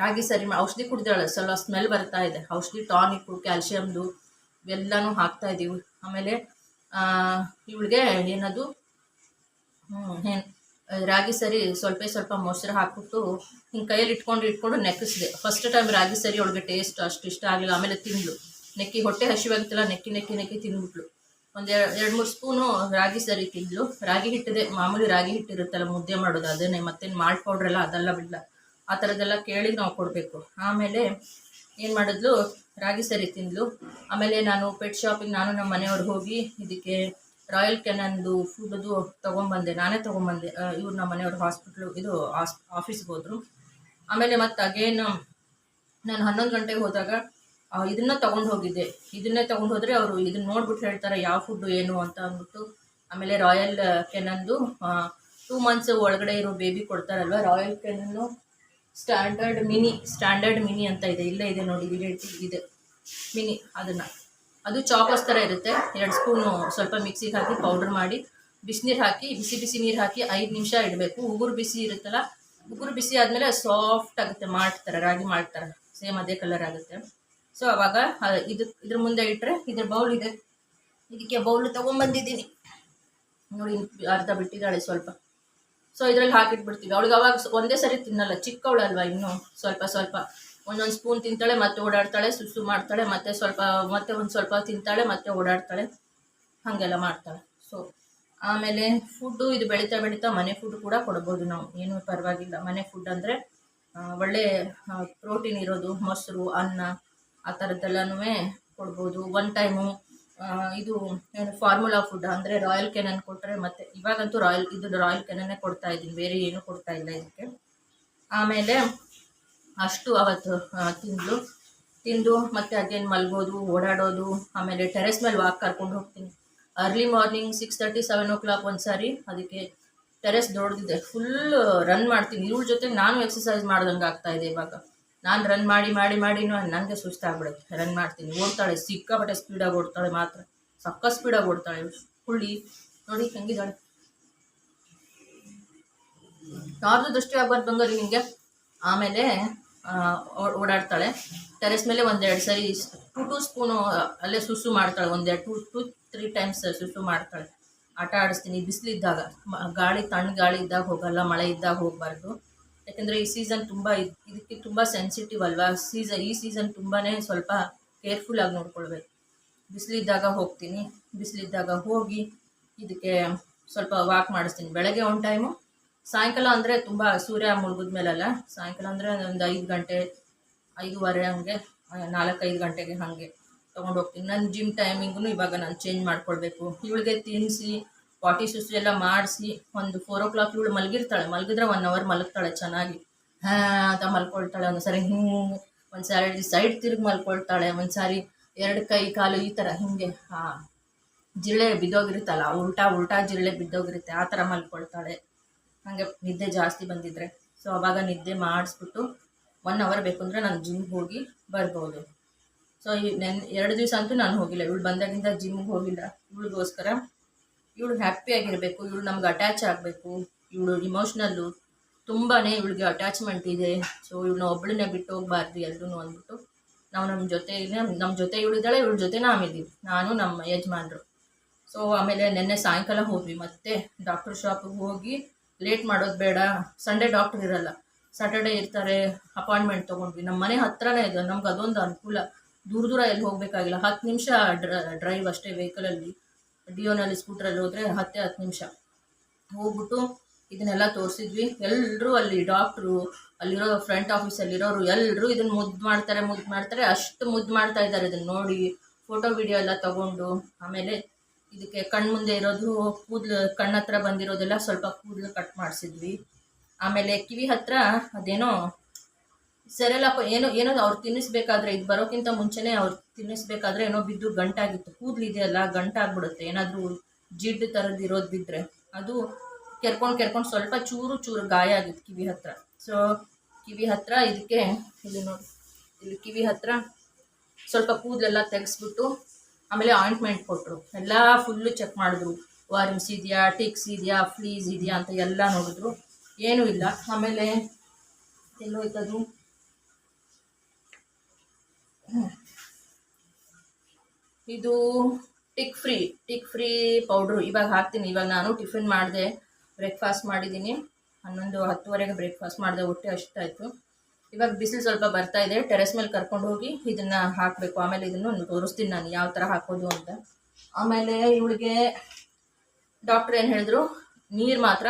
ರಾಗಿ ಸರಿ ಔಷಧಿ ಕುಡ್ದಾಳೆ ಸ್ವಲ್ಪ ಸ್ಮೆಲ್ ಬರ್ತಾ ಇದೆ. ಔಷಧಿ ಟಾನಿಕ್ ಕ್ಯಾಲ್ಶಿಯಮ್ದು ಇವೆಲ್ಲನೂ ಹಾಕ್ತಾ ಇದ್ದೀವಿ ಆಮೇಲೆ ಇವಳಿಗೆ ಏನದು? ಏನು ರಾಗಿ ಸರಿ ಸ್ವಲ್ಪ ಸ್ವಲ್ಪ ಮೊಸರು ಹಾಕ್ಬಿಟ್ಟು ಹಿಂಗೆ ಕೈಯಲ್ಲಿ ಇಟ್ಕೊಂಡು ಇಟ್ಕೊಂಡು ನೆಕ್ಕಿಸಿದೆ. ಫಸ್ಟ್ ಟೈಮ್ ರಾಗಿ ಸರಿ ಒಳಗೆ ಟೇಸ್ಟ್ ಅಷ್ಟು ಇಷ್ಟ ಆಗಲಿಲ್ಲ. ಆಮೇಲೆ ತಿಂದ್ಲು. ನೆಕ್ಕಿ ಹೊಟ್ಟೆ ಹಸಿವಾಗ್ತಿಲ್ಲ, ನೆಕ್ಕಿ ನೆಕ್ಕಿ ನೆಕ್ಕಿ ತಿಂದ್ಬಿಟ್ಲು. ಒಂದು ಎರಡು ಮೂರು ಸ್ಪೂನು ರಾಗಿ ಸರಿ ತಿಂದ್ಲು. ರಾಗಿ ಹಿಟ್ಟಿದೆ. ಮಾಮೂಲಿ ರಾಗಿ ಹಿಟ್ಟಿರುತ್ತಲ್ಲ, ಮುದ್ದೆ ಮಾಡೋದು, ಅದನ್ನೇ. ಮತ್ತೇನು ಮಾಲ್ಟ್ ಪೌಡ್ರ್ ಎಲ್ಲ ಅದೆಲ್ಲ ಬಿಡಲ್ಲ ಆ ಥರದ್ದೆಲ್ಲ ಕೇಳಿ ನಾವು ಕೊಡಬೇಕು. ಆಮೇಲೆ ಏನು ಮಾಡಿದ್ಲು? ರಾಗಿ ಸರಿ ತಿಂದ್ಲು. ಆಮೇಲೆ ನಾನು ಪೆಟ್ ಶಾಪಿಗೆ ನಾನು ನಮ್ಮ ಮನೆಯವ್ರಿಗೆ ಹೋಗಿ ಇದಕ್ಕೆ ರಾಯಲ್ ಕೆನನ್ದು ಫುಡ್ದು ತೊಗೊಂಬಂದೆ. ನಾನೇ ತೊಗೊಂಬಂದೆ. ಇವ್ರು ನಮ್ಮ ಮನೆಯವ್ರ ಹಾಸ್ಪಿಟ್ಲು ಇದು ಆಸ್ ಆಫೀಸ್ಗೆ ಹೋದರು. ಆಮೇಲೆ ಮತ್ತು ಅಗೇನ್ ನಾನು ಹನ್ನೊಂದು ಗಂಟೆಗೆ ಹೋದಾಗ ಇದನ್ನ ತೊಗೊಂಡು ಹೋಗಿದ್ದೆ. ಇದನ್ನೇ ತೊಗೊಂಡು ಹೋದರೆ ಅವರು ಇದನ್ನ ನೋಡ್ಬಿಟ್ಟು ಹೇಳ್ತಾರೆ ಯಾವ ಫುಡ್ಡು ಏನು ಅಂತ ಅಂದ್ಬಿಟ್ಟು. ಆಮೇಲೆ ರಾಯಲ್ ಕೆನನ್ದು ಟೂ ಮಂತ್ಸ್ ಒಳಗಡೆ ಇರೋ baby ಕೊಡ್ತಾರಲ್ವ? Royal Canin standard mini standard mini ಅಂತ ಇದೆ. ಇಲ್ಲೇ ಇದೆ ನೋಡಿ, ಇಲ್ಲಿ ಇದೆ ಮಿನಿ ಅದನ್ನು. ಅದು ಚಾಕೋಸ್ ಥರ ಇರುತ್ತೆ. ಎರಡು ಸ್ಪೂನು ಸ್ವಲ್ಪ ಮಿಕ್ಸಿಗೆ ಹಾಕಿ ಪೌಡ್ರ್ ಮಾಡಿ, ಬಿಸಿನೀರು ಹಾಕಿ, ಬಿಸಿ ಬಿಸಿ ನೀರು ಹಾಕಿ ಐದು ನಿಮಿಷ ಇಡಬೇಕು. ಉಗುರು ಬಿಸಿ ಇರುತ್ತಲ್ಲ, ಉಗುರು ಬಿಸಿ ಆದಮೇಲೆ ಸಾಫ್ಟ್ ಆಗುತ್ತೆ ಮಾಡ್ತಾರೆ ರಾಗಿ ಮಾಡ್ತಾರೆ ಸೇಮ್ ಅದೇ ಕಲರ್ ಆಗುತ್ತೆ. ಸೊ ಅವಾಗ ಇದು, ಇದ್ರ ಮುಂದೆ ಇಟ್ಟರೆ ಇದ್ರ ಬೌಲ್ ಇದೆ. ಇದಕ್ಕೆ ಬೌಲ್ ತೊಗೊಂಬಂದಿದ್ದೀನಿ ನೋಡಿ, ಅರ್ಧ ಬಿಟ್ಟಿದ್ದಾಳೆ ಸ್ವಲ್ಪ. ಸೊ ಇದ್ರಲ್ಲಿ ಹಾಕಿಟ್ಬಿಡ್ತೀವಿ. ಅವಳಿಗೆ ಅವಾಗ ಒಂದೇ ಸರಿ ತಿನ್ನಲ್ಲ. ಚಿಕ್ಕವಳಲ್ವಾ ಇನ್ನು. ಸ್ವಲ್ಪ ಸ್ವಲ್ಪ. ಒಂದೊಂದು ಸ್ಪೂನ್ ತಿಂತಾಳೆ, ಮತ್ತೆ ಓಡಾಡ್ತಾಳೆ ಸುಸು ಮಾಡ್ತಾಳೆ, ಮತ್ತೆ ಸ್ವಲ್ಪ, ಮತ್ತೆ ಒಂದು ಸ್ವಲ್ಪ ತಿಂತಾಳೆ, ಮತ್ತೆ ಓಡಾಡ್ತಾಳೆ. ಹಾಗೆಲ್ಲ ಮಾಡ್ತಾಳೆ. ಸೊ ಆಮೇಲೆ ಫುಡ್ಡು ಇದು ಬೆಳೀತಾ ಬೆಳೀತಾ ಮನೆ ಫುಡ್ ಕೂಡ ಕೊಡ್ಬೋದು ನಾವು. ಏನೂ ಪರವಾಗಿಲ್ಲ. ಮನೆ ಫುಡ್ ಅಂದರೆ ಒಳ್ಳೆ ಪ್ರೋಟೀನ್ ಇರೋದು. ಮೊಸರು, ಅನ್ನ, ಆ ಥರದ್ದೆಲ್ಲನೂ ಕೊಡ್ಬೋದು. ಒನ್ ಟೈಮು ಇದು ಏನು ಫಾರ್ಮುಲಾ ಫುಡ್ ಅಂದರೆ ರಾಯಲ್ ಕೆನನ್ ಕೊಟ್ಟರೆ ಮತ್ತೆ, ಇವಾಗಂತೂ ರಾಯಲ್ ಇದು ರಾಯಲ್ ಕೆನನ್ನೇ ಕೊಡ್ತಾ ಇದ್ದೀನಿ, ಬೇರೆ ಏನೂ ಕೊಡ್ತಾ ಇಲ್ಲ ಇದಕ್ಕೆ. ಆಮೇಲೆ ಅಷ್ಟು ಅವತ್ತು ತಿಂದು ತಿಂದು ಮತ್ತೆ ಅದೇನು ಮಲ್ಗೋದು, ಓಡಾಡೋದು, ಆಮೇಲೆ ಟೆರೆಸ್ ಮೇಲೆ ವಾಕ್ ಕರ್ಕೊಂಡು ಹೋಗ್ತೀನಿ. Early morning six thirty seven o'clock ಒಂದು ಸಾರಿ ಅದಕ್ಕೆ ಟೆರೆಸ್ ದೊಡ್ಡದಿದೆ ಫುಲ್ ರನ್ ಮಾಡ್ತೀನಿ. ಇವ್ರ ಜೊತೆ ನಾನು ಎಕ್ಸಸೈಸ್ ಮಾಡ್ದಂಗೆ ಆಗ್ತಾ ಇದೆ ಇವಾಗ. ನಾನು ರನ್ ಮಾಡಿ ಮಾಡಿ ಮಾಡಿ ನನಗೆ ಸುಸ್ತಾಗ್ಬಿಡುತ್ತೆ. ರನ್ ಮಾಡ್ತೀನಿ. ಓಡ್ತಾಳೆ, ಸಿಕ್ಕಾಪಟ್ಟೆ ಸ್ಪೀಡಾಗಿ ಓಡ್ತಾಳೆ ಮಾತ್ರ. ಸಕ್ಕ ಸ್ಪೀಡಾಗಿ ಓಡ್ತಾಳೆ. ಹುಳ್ಳಿ. ನೋಡಿ, ಹೆಂಗಿದ್ದಾಳೆ. ಯಾರ್ದು ದೃಷ್ಟಿ ಆಗ್ಬಾರ್ದು ಬಂಗಾರಿ ನಿಮಗೆ ಆಮೇಲೆ ಓಡಾಡ್ತಾಳೆ. ಟೆರೆಸ್ ಮೇಲೆ ಒಂದೆರಡು ಸರಿ ಟು ಟೂ ಸ್ಪೂನು ಅಲ್ಲೇ ಸುಸು ಮಾಡ್ತಾಳೆ. ಒಂದೆರಡು ಟೂ ಟೂ ತ್ರೀ ಟೈಮ್ಸ್ ಸುಸು ಮಾಡ್ತಾಳೆ. ಆಟ ಆಡಿಸ್ತೀನಿ. ಬಿಸಿಲಿದ್ದಾಗ ಗಾಳಿ ತಣ್ಣ ಗಾಳಿ ಇದ್ದಾಗ ಹೋಗಲ್ಲ, ಮಳೆ ಇದ್ದಾಗ ಹೋಗಬಾರ್ದು. ಯಾಕೆಂದರೆ ಈ ಸೀಸನ್ ತುಂಬ ಇದ್- ಇದಕ್ಕೆ ತುಂಬ ಸೆನ್ಸಿಟಿವ್ ಅಲ್ವಾ? ಸೀಸನ್ ಈ ಸೀಸನ್ ತುಂಬಾ ಸ್ವಲ್ಪ ಕೇರ್ಫುಲ್ಲಾಗಿ ನೋಡ್ಕೊಳ್ಬೇಕು. ಬಿಸಿಲಿದ್ದಾಗ ಹೋಗ್ತೀನಿ, ಬಿಸಿಲಿದ್ದಾಗ ಹೋಗಿ ಇದಕ್ಕೆ ಸ್ವಲ್ಪ ವಾಕ್ ಮಾಡಿಸ್ತೀನಿ. ಬೆಳಗ್ಗೆ ಒಂದು ಟೈಮು ಸಾಯಂಕಾಲ ಅಂದರೆ ತುಂಬ ಸೂರ್ಯ ಮುಳುಗಿದ ಮೇಲಲ್ಲ ಸಾಯಂಕಾಲ ಅಂದರೆ ಒಂದು ಐದು ಗಂಟೆ, ಐದೂವರೆ ಹಂಗೆ, ನಾಲ್ಕೈದು ಗಂಟೆಗೆ ಹಾಗೆ ತೊಗೊಂಡು ಹೋಗ್ತೀನಿ. ನನ್ನ ಜಿಮ್ ಟೈಮಿಂಗು ಇವಾಗ ನಾನು ಚೇಂಜ್ ಮಾಡ್ಕೊಳ್ಬೇಕು. ಇವಳಿಗೆ ತಿನ್ನಿಸಿ ಪಾಟಿ ಸುಸು ಎಲ್ಲ ಮಾಡಿಸಿ ಒಂದು ಫೋರ್ ಓ ಕ್ಲಾಕ್ ಇವಳು ಮಲಗಿರ್ತಾಳೆ, ಮಲಗಿದ್ರೆ ಒನ್ ಅವರ್ ಮಲಗ್ತಾಳೆ ಚೆನ್ನಾಗಿ. ಹಾ ಅಂತ ಮಲ್ಕೊಳ್ತಾಳೆ ಒಂದ್ಸರಿ ಸಾರಿ ಹಿಂಗೆ ಒಂದು ಸಾರಿ ಸೈಡ್ ತಿರುಗಿ ಮಲ್ಕೊಳ್ತಾಳೆ, ಒಂದ್ಸಾರಿ ಎರಡು ಕೈ ಕಾಲು ಈ ಥರ ಹಿಂಗೆ, ಹಾ. ಜಿರಳೆ ಬಿದ್ದೋಗಿರುತ್ತಲ್ಲ, ಉಲ್ಟಾ ಉಲ್ಟಾ ಜಿರಳೆ ಬಿದ್ದೋಗಿರುತ್ತೆ, ಆ ಥರ ಮಲ್ಕೊಳ್ತಾಳೆ. ಹಾಗೆ ನಿದ್ದೆ ಜಾಸ್ತಿ ಬಂದಿದ್ರೆ. ಸೊ ಅವಾಗ ನಿದ್ದೆ ಮಾಡಿಸ್ಬಿಟ್ಟು ಒನ್ ಅವರ್ ಬೇಕು ಅಂದರೆ ನಾನು ಜಿಮ್ಗೆ ಹೋಗಿ ಬರ್ಬೋದು. ಸೊ ಈ ನೆನ್, ಎರಡು ದಿವಸ ಅಂತೂ ನಾನು ಹೋಗಿಲ್ಲ. ಇವಳು ಬಂದಾಗಿಂದ ಜಿಮ್ಗೆ ಹೋಗಿಲ್ಲ. ಇವಳಿಗೋಸ್ಕರ ಇವಳು ಹ್ಯಾಪಿಯಾಗಿರಬೇಕು ಇವಳು ನಮ್ಗೆ ಅಟ್ಯಾಚ್ ಆಗಬೇಕು, ಇವಳು ಇಮೋಷ್ನಲ್ಲು ತುಂಬಾ ಇವಳಿಗೆ ಅಟ್ಯಾಚ್ಮೆಂಟ್ ಇದೆ. ಸೊ ಇವಳನ್ನ ಒಬ್ಬಳನ್ನೇ ಬಿಟ್ಟು ಹೋಗ್ಬಾರ್ದು ಎಲ್ಲರೂ ಅಂದ್ಬಿಟ್ಟು ನಾವು ನಮ್ಮ ಜೊತೆ ನಮ್ಮ ಜೊತೆ ಇವಳಿದ್ದಾಳೆ ಇವಳ ಜೊತೆ ನಾವಿದ್ದೀವಿ ನಾನು ನಮ್ಮ ಯಜಮಾನರು. ಸೊ ಆಮೇಲೆ ನಿನ್ನೆ ಸಾಯಂಕಾಲ ಹೋದ್ವಿ ಮತ್ತೆ ಡಾಕ್ಟರ್ ಶಾಪಿಗೆ ಹೋಗಿ ಲೇಟ್ ಮಾಡೋದು ಬೇಡ ಸಂಡೇ ಡಾಕ್ಟರ್ ಇರಲ್ಲ. ಸ್ಯಾಟರ್ಡೇ ಇರ್ತಾರೆ ಅಪಾಯಿಂಟ್ಮೆಂಟ್ ತೊಗೊಂಡ್ವಿ. ನಮ್ಮ ಮನೆ ಹತ್ರನೇ ಇದೆ, ನಮ್ಗೆ ಅದೊಂದು ಅನುಕೂಲ. ದೂರ ದೂರ ಎಲ್ಲಿ ಹೋಗಬೇಕಾಗಿಲ್ಲ. ಹತ್ತು ನಿಮಿಷ ಡ್ರೈವ್ ಅಷ್ಟೇ ವೆಹಿಕಲಲ್ಲಿ ಡಿಯೋನಲ್ಲಿ ಸ್ಕೂಟ್ರಲ್ಲಿ ಹೋದರೆ ಹತ್ತೇ ಹತ್ತು ನಿಮಿಷ. ಹೋಗ್ಬಿಟ್ಟು ಇದನ್ನೆಲ್ಲ ತೋರಿಸಿದ್ವಿ. ಎಲ್ಲರೂ ಅಲ್ಲಿ ಡಾಕ್ಟ್ರು ಅಲ್ಲಿರೋ ಫ್ರಂಟ್ ಆಫೀಸಲ್ಲಿರೋರು ಎಲ್ಲರೂ ಇದನ್ನ ಮುದ್ದು ಮಾಡ್ತಾರೆ ಮುದ್ದು ಮಾಡ್ತಾರೆ. ಅಷ್ಟು ಮುದ್ದು ಮಾಡ್ತಾ ಇದ್ದಾರೆ ಇದನ್ನು ನೋಡಿ. ಫೋಟೋ ವಿಡಿಯೋ ಎಲ್ಲ ತಗೊಂಡು ಆಮೇಲೆ ಇದಕ್ಕೆ ಕಣ್ಮುಂದೆ ಇರೋದು, ಕೂದಲು, ಕಣ್ಣತ್ರ ಬಂದಿರೋದೆಲ್ಲ ಸ್ವಲ್ಪ ಕೂದಲು ಕಟ್ ಮಾಡಿಸಿದ್ವಿ. ಆಮೇಲೆ ಕಿವಿ ಹತ್ರ ಅದೇನೋ ಸೆರೆಲಾಪ ಏನೋ ಏನೋ ಅವ್ರು ತಿನ್ನಿಸ್ಬೇಕಾದ್ರೆ ಇದು ಬರೋಕ್ಕಿಂತ ಮುಂಚೆನೇ ಅವ್ರು ತಿನ್ನಿಸ್ಬೇಕಾದ್ರೆ ಏನೋ ಬಿದ್ದು ಗಂಟಾಗಿತ್ತು. ಕೂದಲು ಇದೆಯಲ್ಲ ಗಂಟಾಗ್ಬಿಡುತ್ತೆ ಏನಾದರೂ ಜಿಡ್ಡು ಥರದ್ದು ಇರೋದು ಬಿದ್ದರೆ ಅದು ಕೆರ್ಕೊಂಡು ಕೆರ್ಕೊಂಡು ಸ್ವಲ್ಪ ಚೂರು ಚೂರು ಗಾಯ ಆಗಿತ್ತು ಕಿವಿ ಹತ್ರ. ಸೊ ಕಿವಿ ಹತ್ರ ಇದಕ್ಕೆ ಇದು ನೋಡಿ, ಇಲ್ಲಿ ಕಿವಿ ಹತ್ರ ಸ್ವಲ್ಪ ಕೂದಲೆಲ್ಲ ತೆಗೆಸ್ಬಿಟ್ಟು ಆಮೇಲೆ ಆಯಿಂಟ್ಮೆಂಟ್ ಕೊಟ್ಟರು ಎಲ್ಲ ಫುಲ್ಲು ಚೆಕ್ ಮಾಡಿದ್ರು. ವಾರ್ಮ್ಸ್ ಇದೆಯಾ, ಟಿಕ್ಸ್ ಇದೆಯಾ, ಫ್ಲೀಸ್ ಇದೆಯಾ ಅಂತ ಎಲ್ಲ ನೋಡಿದ್ರು. ಏನೂ ಇಲ್ಲ. ಆಮೇಲೆ, ಎಲ್ಲೋಯ್ತದು? ಇದು tick free tick free powder ಇವಾಗ ಹಾಕ್ತೀನಿ. ಇವಾಗ ನಾನು ಟಿಫಿನ್ ಮಾಡಿದೆ ಬ್ರೇಕ್ಫಾಸ್ಟ್ ಮಾಡಿದ್ದೀನಿ. ಹನ್ನೊಂದು, ಹತ್ತುವರೆಗೆ ಬ್ರೇಕ್ಫಾಸ್ಟ್ ಮಾಡಿದೆ, ಹೊಟ್ಟೆ ಅಷ್ಟಾಯಿತು ಇವಾಗ ಬಿಸಿಲು ಸ್ವಲ್ಪ ಬರ್ತಾ ಇದೆ. ಟೆರೆಸ್ ಮೇಲೆ ಕರ್ಕೊಂಡು ಹೋಗಿ ಇದನ್ನು ಹಾಕಬೇಕು. ಆಮೇಲೆ ಇದನ್ನು ತೋರಿಸ್ತೀನಿ ನಾನು ಯಾವ ಥರ ಹಾಕೋದು ಅಂತ. ಆಮೇಲೆ ಇವಳಿಗೆ ಡಾಕ್ಟ್ರ್ ಏನು ಹೇಳಿದ್ರು? ನೀರು ಮಾತ್ರ.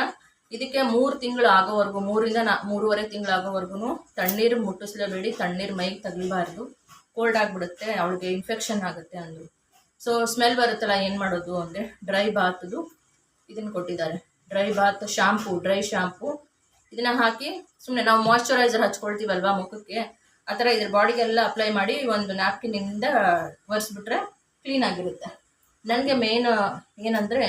ಇದಕ್ಕೆ ಮೂರು ತಿಂಗಳು ಆಗೋವರೆಗೂ, ಮೂರಿಂದ ನಾ, ಮೂರುವರೆ ತಿಂಗಳು ಆಗೋವರೆಗೂ ತಣ್ಣೀರು ಮುಟ್ಟಿಸ್ಲೇಬೇಡಿ. ತಣ್ಣೀರು ಮೈಗೆ ತಗಲಬಾರ್ದು ಕೋಲ್ಡ್ ಆಗಿಬಿಡುತ್ತೆ, ಅವಳಿಗೆ ಇನ್ಫೆಕ್ಷನ್ ಆಗುತ್ತೆ ಅಂದರು. ಸೊ ಸ್ಮೆಲ್ ಬರುತ್ತಲ್ಲ, ಏನು ಮಾಡೋದು ಅಂದರೆ ಡ್ರೈ ಬಾತದು ಇದನ್ನು ಕೊಟ್ಟಿದ್ದಾರೆ. Dry bath shampoo dry shampoo ಇದನ್ನ ಹಾಕಿ ಸುಮ್ಮನೆ ನಾವು ಮಾಯಿಶ್ಚರೈಸರ್ ಹಚ್ಕೊಳ್ತೀವಲ್ವಾ ಮುಖಕ್ಕೆ? ಆ ಥರ ಇದ್ರ ಬಾಡಿಗೆಲ್ಲ ಅಪ್ಲೈ ಮಾಡಿ ಒಂದು ನ್ಯಾಪ್ಕಿನಿಂದ ಒರೆಸ್ಬಿಟ್ರೆ ಕ್ಲೀನ್ ಆಗಿರುತ್ತೆ. ನನಗೆ ಮೇನ್ ಏನಂದರೆ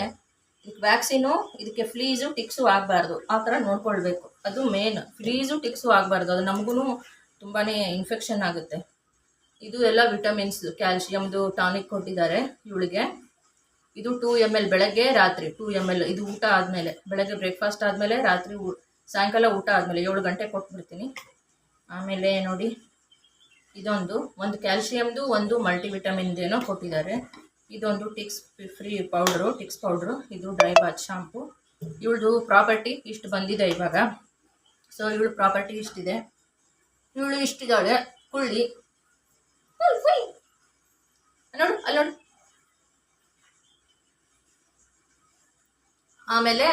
ಇದಕ್ಕೆ ವ್ಯಾಕ್ಸಿನು ಇದಕ್ಕೆ ಫ್ಲೀಸು ಟಿಕ್ಸು ಆಗಬಾರ್ದು. ಆ ಥರ ನೋಡ್ಕೊಳ್ಬೇಕು. ಅದು ಮೇನ್ ಫ್ಲೀಸು ಟಿಕ್ಸು ಆಗಬಾರ್ದು. ಅದು ನಮಗೂ ತುಂಬಾ ಇನ್ಫೆಕ್ಷನ್ ಆಗುತ್ತೆ. ಇದು ಎಲ್ಲ ವಿಟಮಿನ್ಸ್ ಕ್ಯಾಲ್ಶಿಯಮ್ದು ಟಾನಿಕ್ ಕೊಟ್ಟಿದ್ದಾರೆ ಇವಳಿಗೆ. ಇದು ಟೂ ಎಂ ಎಲ್ ಬೆಳಗ್ಗೆ, ರಾತ್ರಿ ಟೂ ಎಂ ಎಲ್ ಇದು ಊಟ ಆದಮೇಲೆ, ಬೆಳಗ್ಗೆ ಬ್ರೇಕ್ಫಾಸ್ಟ್ ಆದಮೇಲೆ, ರಾತ್ರಿ ಸಾಯಂಕಾಲ ಊಟ ಆದಮೇಲೆ ಏಳು ಗಂಟೆ ಕೊಟ್ಬಿಡ್ತೀನಿ. ಆಮೇಲೆ ನೋಡಿ, ಇದೊಂದು, ಒಂದು ಕ್ಯಾಲ್ಶಿಯಮ್ದು ಒಂದು ಮಲ್ಟಿವಿಟಮಿನ್ದೇನೋ ಕೊಟ್ಟಿದ್ದಾರೆ. ಇದೊಂದು ticks free powder ticks powder ಇದು ಡ್ರೈ ಬಾತ್ ಶಾಂಪು ಇವಳದು ಪ್ರಾಪರ್ಟಿ ಇಷ್ಟು ಬಂದಿದೆ ಇವಾಗ. ಸೊ ಇವಳು ಪ್ರಾಪರ್ಟಿ ಇಷ್ಟಿದೆ. ಇವಳು ಇಷ್ಟಿದ್ದಾಳೆ. ಕುಳ್ಳಿ. ನೋಡು, ಅಲ್ಲಿ ನೋಡು. ಆಮೇಲೆ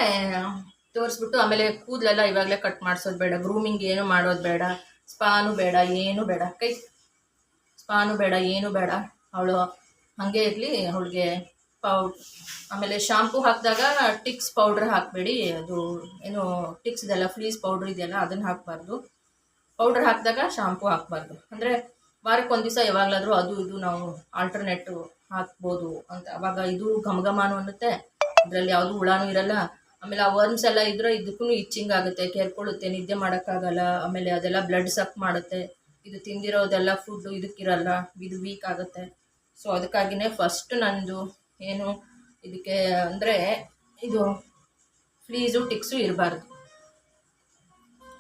ತೋರಿಸ್ಬಿಟ್ಟು ಆಮೇಲೆ ಕೂದಲೆಲ್ಲ ಇವಾಗಲೇ ಕಟ್ ಮಾಡಿಸೋದು ಬೇಡ. ಗ್ರೂಮಿಂಗ್ ಏನು ಮಾಡೋದು ಬೇಡ. ಸ್ಪಾನು ಬೇಡ, ಏನು ಬೇಡ. ಕೈ ಸ್ಪಾನು ಬೇಡ, ಏನು ಬೇಡ. ಅವಳು ಹಾಗೆ ಇರಲಿ, ಅವಳಿಗೆ ಪೌ, ಆಮೇಲೆ ಶಾಂಪೂ ಹಾಕಿದಾಗ ಟಿಕ್ಸ್ ಪೌಡ್ರ್ ಹಾಕಬೇಡಿ. ಅದು ಏನು ಟಿಕ್ಸ್ ಇದೆಲ್ಲ ಫ್ಲೀಸ್ ಪೌಡ್ರ್ ಇದೆಯಲ್ಲ, ಅದನ್ನು ಹಾಕಬಾರ್ದು. ಪೌಡ್ರ್ ಹಾಕಿದಾಗ ಶಾಂಪೂ ಹಾಕಬಾರ್ದು. ಅಂದರೆ ವಾರಕ್ಕೆ ಒಂದು ದಿವಸ ಯಾವಾಗಲಾದರೂ ಅದು ಇದು ನಾವು ಆಲ್ಟರ್ನೇಟು ಹಾಕ್ಬೋದು ಅಂತ. ಅವಾಗ ಇದು ಘಮಘಮಾನು ಅನ್ನುತ್ತೆ. ಇದರಲ್ಲಿ ಯಾವುದು ಹುಳಾನು ಇರಲ್ಲ. ಆಮೇಲೆ ಆ ವರ್ಮ್ಸ್ ಎಲ್ಲ ಇದ್ರೆ ಇದಕ್ಕೂ ಇಚ್ಚಿಂಗ್ ಆಗುತ್ತೆ, ಕೇರ್ಕೊಳ್ಳುತ್ತೆ, ನಿದ್ದೆ ಮಾಡೋಕ್ಕಾಗಲ್ಲ. ಆಮೇಲೆ ಅದೆಲ್ಲ ಬ್ಲಡ್ ಸಪ್ ಮಾಡುತ್ತೆ. ಇದು ತಿಂದಿರೋದೆಲ್ಲ ಫುಡ್ಡು ಇದಕ್ಕಿರಲ್ಲ, ಇದು ವೀಕ್ ಆಗುತ್ತೆ. ಸೊ ಅದಕ್ಕಾಗಿಯೇ ಫಸ್ಟ್ ನಂದು ಏನು, ಇದಕ್ಕೆ ಅಂದರೆ ಇದು ಫ್ಲೀಸು ಟಿಕ್ಸು ಇರಬಾರ್ದು.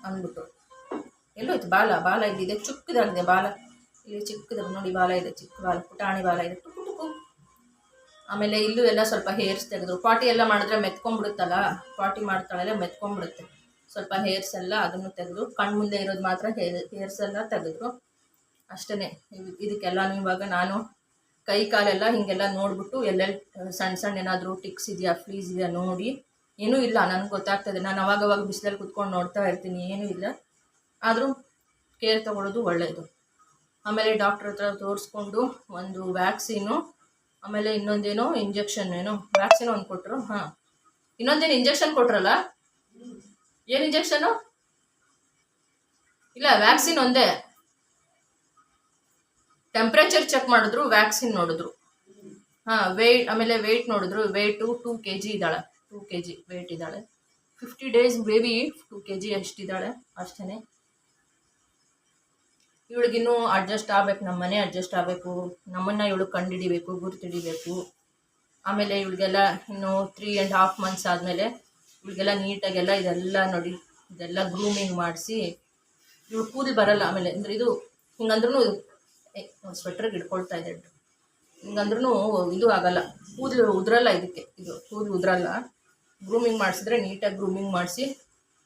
ಅಂದ್ಬಿಟ್ಟು. ಎಲ್ಲೋಯ್ತು, ಬಾಲ ಬಾಲ ಇಲ್ಲಿದೆ ಚುಕ್ಕದಾಗಿದೆ, ಬಾಲ. ಇಲ್ಲಿ ಚಿಕ್ಕದ ನೋಡಿ ಬಾಲ ಇದೆ, ಚಿಕ್ಕ ಬಾಲ, ಪುಟಾಣಿ ಬಾಲ ಇದೆ. ಟುಕು ಟುಕು ಆಮೇಲೆ ಇಲ್ಲೂ ಎಲ್ಲ ಸ್ವಲ್ಪ ಹೇರ್ಸ್ ತೆಗೆದ್ರು. ಪಾಟಿ ಎಲ್ಲ ಮಾಡಿದ್ರೆ ಮೆತ್ಕೊಂಡ್ಬಿಡುತ್ತಲ್ಲ, ಪಾಟಿ ಮಾಡ್ತಾಳೆಲ್ಲ ಮೆತ್ಕೊಂಡ್ಬಿಡುತ್ತೆ. ಸ್ವಲ್ಪ ಹೇರ್ಸ್ ಎಲ್ಲ ಅದನ್ನು ತೆಗೆದು ಕಣ್ಣು ಮುಂದೆ ಇರೋದು ಮಾತ್ರ ಹೇರ್ ಹೇರ್ಸ್ ಎಲ್ಲ ತೆಗೆದ್ರು. ಅಷ್ಟೇ ಇದಕ್ಕೆಲ್ಲನೂ ಇವಾಗ ನಾನು ಕೈ ಕಾಲೆಲ್ಲ ಹೀಗೆಲ್ಲ ನೋಡ್ಬಿಟ್ಟು ಎಲ್ಲೆಲ್ಲಿ ಸಣ್ಣ ಸಣ್ಣ ಏನಾದರೂ ಟಿಕ್ಸ್ ಇದೆಯಾ, ಫ್ಲೀಸ್ ಇದೆಯಾ ನೋಡಿ. ಏನೂ ಇಲ್ಲ, ನನಗೆ ಗೊತ್ತಾಗ್ತದೆ ನಾನು ಅವಾಗವಾಗ ಅವಾಗ ಬಿಸಿಲಲ್ಲಿ ಕುತ್ಕೊಂಡು ನೋಡ್ತಾ ಇರ್ತೀನಿ, ಏನೂ ಇಲ್ಲ. ಆದರೂ ಕೇರ್ ತಗೊಳ್ಳೋದು ಒಳ್ಳೆಯದು ಆಮೇಲೆ ಡಾಕ್ಟ್ರ್ ಹತ್ರ ತೋರಿಸ್ಕೊಂಡು ಒಂದು ವ್ಯಾಕ್ಸಿನು, ಆಮೇಲೆ ಇನ್ನೊಂದೇನೋ ಇಂಜೆಕ್ಷನ್ ಏನೋ, ವ್ಯಾಕ್ಸಿನ್ ಒಂದು ಕೊಟ್ಟರು ಹಾಂ. ಇನ್ನೊಂದೇನು ಇಂಜೆಕ್ಷನ್ ಕೊಟ್ರಲ್ಲ? ಏನು ಇಂಜೆಕ್ಷನು? ಇಲ್ಲ, ವ್ಯಾಕ್ಸಿನ್ ಒಂದೇ. ಟೆಂಪ್ರೇಚರ್ ಚೆಕ್ ಮಾಡಿದ್ರು, ವ್ಯಾಕ್ಸಿನ್ ನೋಡಿದ್ರು. ಹಾಂ ವೆಯ್ಟ್ ಆಮೇಲೆ ವೆಯ್ಟ್ ನೋಡಿದ್ರು ವೆಯ್ಟು ಟೂ ಕೆ ಜಿ ಇದ್ದಾಳೆ ಟೂ ಕೆ ಜಿ ವೆಯ್ಟ್ ಇದ್ದಾಳೆ. Fifty days baby two K G ಅಷ್ಟಿದ್ದಾಳೆ ಅಷ್ಟೇ ಇವಳಿಗಿನ್ನೂ ಅಡ್ಜಸ್ಟ್ ಆಗ್ಬೇಕು, ನಮ್ಮ ಮನೆ ಅಡ್ಜಸ್ಟ್ ಆಗಬೇಕು, ನಮ್ಮನ್ನು ಇವಳು ಕಂಡುಹಿಡಿಬೇಕು ಗುರುತಿಡಿಬೇಕು. ಆಮೇಲೆ ಇವಳಿಗೆಲ್ಲ ಇನ್ನು ತ್ರೀ ಆ್ಯಂಡ್ ಹಾಫ್ ಮಂತ್ಸ್ ಆದಮೇಲೆ ಇವಳಿಗೆಲ್ಲ ನೀಟಾಗೆಲ್ಲ ಇದೆಲ್ಲ ನೋಡಿ, ಇದೆಲ್ಲ ಗ್ರೂಮಿಂಗ್ ಮಾಡಿಸಿ, ಇವಳು ಕೂದಲು ಬರಲ್ಲ ಆಮೇಲೆ. ಅಂದರೆ ಇದು ಹಿಂಗಂದ್ರೂ ಸ್ವೆಟ್ರಿಗೆ ಇಟ್ಕೊಳ್ತಾ ಇದೆ. ಹಿಂಗಂದ್ರೂ ಇದು ಆಗಲ್ಲ. ಕೂದಲು ಉದ್ರಲ್ಲ ಇದಕ್ಕೆ. ಇದು ಕೂದಲು ಉದ್ರಲ್ಲ. ಗ್ರೂಮಿಂಗ್ ಮಾಡಿಸಿದ್ರೆ ನೀಟಾಗಿ ಗ್ರೂಮಿಂಗ್ ಮಾಡಿಸಿ,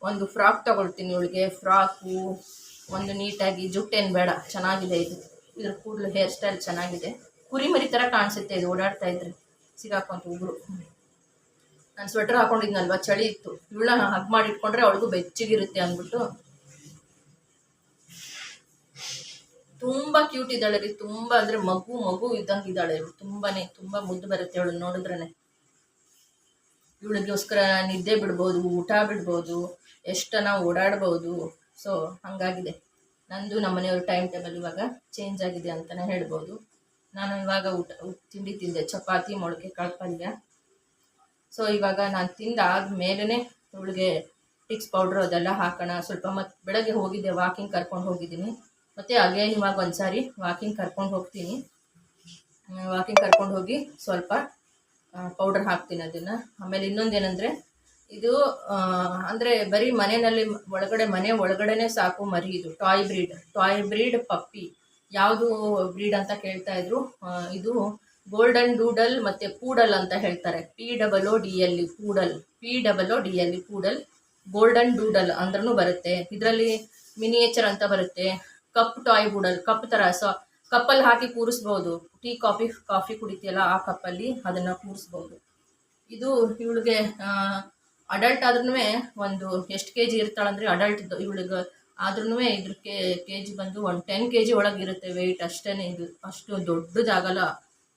ಒಂದು ಫ್ರಾಕ್ ತಗೊಳ್ತೀನಿ ಇವಳಿಗೆ. ಫ್ರಾಕು ಒಂದು ನೀಟಾಗಿ ಜುಟ್ಟೇನು ಬೇಡ, ಚೆನ್ನಾಗಿದೆ ಇದು. ಇದ್ರ ಕೂದಲು ಹೇರ್ ಸ್ಟೈಲ್ ಚೆನ್ನಾಗಿದೆ. ಕುರಿಮರಿ ಥರ ಕಾಣಿಸುತ್ತೆ ಇದು, ಓಡಾಡ್ತಾ ಇದ್ರೆ. ಸಿಗಾಕೊಂತ ಉಗುರು. ನಾನು ಸ್ವೆಟರ್ ಹಾಕೊಂಡಿದ್ನಲ್ವಾ, ಚಳಿ ಇತ್ತು. ಇವಳನ್ನ ಹಗ್ ಮಾಡಿ ಇಟ್ಕೊಂಡ್ರೆ ಅವಳಿಗೂ ಬೆಚ್ಚಗಿರುತ್ತೆ ಅಂದ್ಬಿಟ್ಟು. ತುಂಬಾ ಕ್ಯೂಟ್ ಇದ್ದಾಳೆ ರೀ, ತುಂಬಾ ಅಂದ್ರೆ ಮಗು ಮಗು ಇದ್ದಂಗೆ ಇದ್ದಾಳೆ ಇವಳು. ತುಂಬಾನೇ, ತುಂಬಾ ಮುದ್ದು ಬರುತ್ತೆ ಅವಳು ನೋಡಿದ್ರೇನೆ. ಇವಳಿಗೋಸ್ಕರ ನಿದ್ದೆ ಬಿಡ್ಬೋದು, ಊಟ ಬಿಡ್ಬೋದು, ಎಷ್ಟನ ಓಡಾಡ್ಬೋದು. ಸೊ ಹಂಗಾಗಿದೆ. ನಂದು ನಮ್ಮ ಮನೆಯವ್ರ ಟೈಮ್ ಟೇಬಲ್ ಇವಾಗ ಚೇಂಜ್ ಆಗಿದೆ ಅಂತಲೇ ಹೇಳ್ಬೋದು. ನಾನು ಇವಾಗ ಊಟ, ತಿಂಡಿ ತಿಂದೆ. ಚಪಾತಿ, ಮೊಳಕೆ ಕಾಳು ಪಲ್ಯ ಸೊ ಇವಾಗ ನಾನು ತಿಂದಾದ್ಮೇಲೆ ಅವಳಿಗೆ ಟಿಕ್ಸ್ ಪೌಡ್ರ್ ಅದೆಲ್ಲ ಹಾಕೋಣ. ಸ್ವಲ್ಪ ಮತ್ತೆ ಬೆಳಗ್ಗೆ ಹೋಗಿದ್ದೆ ವಾಕಿಂಗ್ ಕರ್ಕೊಂಡು ಹೋಗಿದ್ದೀನಿ. ಮತ್ತು ಅಗೇನ್ ಇವಾಗ ಒಂದ್ಸಾರಿ ವಾಕಿಂಗ್ ಕರ್ಕೊಂಡು ಹೋಗ್ತೀನಿ. ವಾಕಿಂಗ್ ಕರ್ಕೊಂಡು ಹೋಗಿ ಸ್ವಲ್ಪ ಪೌಡರ್ ಹಾಕ್ತೀನಿ ಅದನ್ನು. ಆಮೇಲೆ ಇನ್ನೊಂದೇನೆಂದರೆ ಇದು ಅಂದ್ರೆ ಬರೀ ಮನೆಯಲ್ಲಿ ಒಳಗಡೆ, ಮನೆ ಒಳಗಡೆನೆ ಸಾಕು ಮರಿ ಇದು toy breed toy breed puppy ಯಾವುದು ಬ್ರೀಡ್ ಅಂತ ಕೇಳ್ತಾ ಇದ್ರು ಇದು ಗೋಲ್ಡನ್ ಡೂಡಲ್ ಮತ್ತೆ ಪೂಡಲ್ ಅಂತ ಹೇಳ್ತಾರೆ. P double O D L ಕೂಡಲ್ P double O D L poodle golden doodle ಅಂದ್ರೂ ಬರುತ್ತೆ. ಇದರಲ್ಲಿ ಮಿನಿಯೇಚರ್ ಅಂತ ಬರುತ್ತೆ. ಕಪ್ ಟಾಯ್ ಬೂಡಲ್ ಕಪ್ ಥರ ಸೊ ಕಪ್ಪಲ್ಲಿ ಹಾಕಿ ಕೂರಿಸ್ಬೋದು. ಟೀ ಕಾಫಿ ಕಾಫಿ ಕುಡಿತೀಯಲ್ಲ ಆ ಕಪ್ಪಲ್ಲಿ ಅದನ್ನು ಕೂರಿಸ್ಬೋದು. ಇದು ಇವಳಿಗೆ ಅಡಲ್ಟ್ ಆದ್ರೂ ಒಂದು ಎಷ್ಟು ಕೆ ಜಿ ಇರ್ತಾಳಂದ್ರೆ ಅಡಲ್ಟ್ ಇವಳಿಗೆ ಆದ್ರೂ ಇದ್ರಕ್ಕೆ ಕೆ ಜಿ ಬಂದು ಒಂದು ಟೆನ್ ಕೆ ಜಿ ಒಳಗೆ ಇರುತ್ತೆ ವೆಯ್ಟ್ ಅಷ್ಟೇ ಇದು. ಅಷ್ಟು ದೊಡ್ಡದಾಗಲ್ಲ.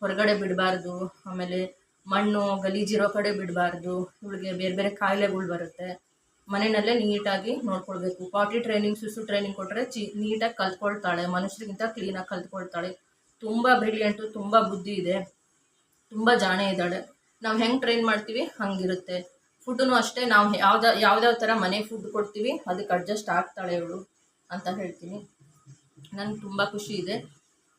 ಹೊರಗಡೆ ಬಿಡಬಾರ್ದು. ಆಮೇಲೆ ಮಣ್ಣು ಗಲೀಜಿರೋ ಕಡೆ ಬಿಡಬಾರ್ದು. ಇವಳಿಗೆ ಬೇರೆ ಬೇರೆ ಕಾಯಿಲೆಗಳು ಬರುತ್ತೆ. ಮನೆಯಲ್ಲೇ ನೀಟಾಗಿ ನೋಡ್ಕೊಳ್ಬೇಕು. ಪಾಟಿ ಟ್ರೈನಿಂಗ್ ಸುಸು ಟ್ರೈನಿಂಗ್ ಕೊಟ್ಟರೆ ಚಿ ನೀಟಾಗಿ ಕಲ್ತ್ಕೊಳ್ತಾಳೆ. ಮನುಷ್ಯರಿಗಿಂತ ಕ್ಲೀನಾಗಿ ಕಲ್ತ್ಕೊಳ್ತಾಳೆ. ತುಂಬ ಬ್ರಿಲಿಯಂಟು ತುಂಬ ಬುದ್ಧಿ ಇದೆ. ತುಂಬ ಜಾಣೆ ಇದ್ದಾಳೆ. ನಾವು ಹೆಂಗೆ ಟ್ರೈನ್ ಮಾಡ್ತೀವಿ? ಹಂಗಿರುತ್ತೆ. ಫುಡ್ಡು ಅಷ್ಟೇ, ನಾವು ಯಾವ್ದು, ಯಾವ್ದಾವ ಥರ ಮನೆ ಫುಡ್ ಕೊಡ್ತೀವಿ ಅದಕ್ಕೆ ಅಡ್ಜಸ್ಟ್ ಆಗ್ತಾಳೆ ಇವಳು ಅಂತ ಹೇಳ್ತೀನಿ. ನನಗೆ ತುಂಬ ಖುಷಿ ಇದೆ.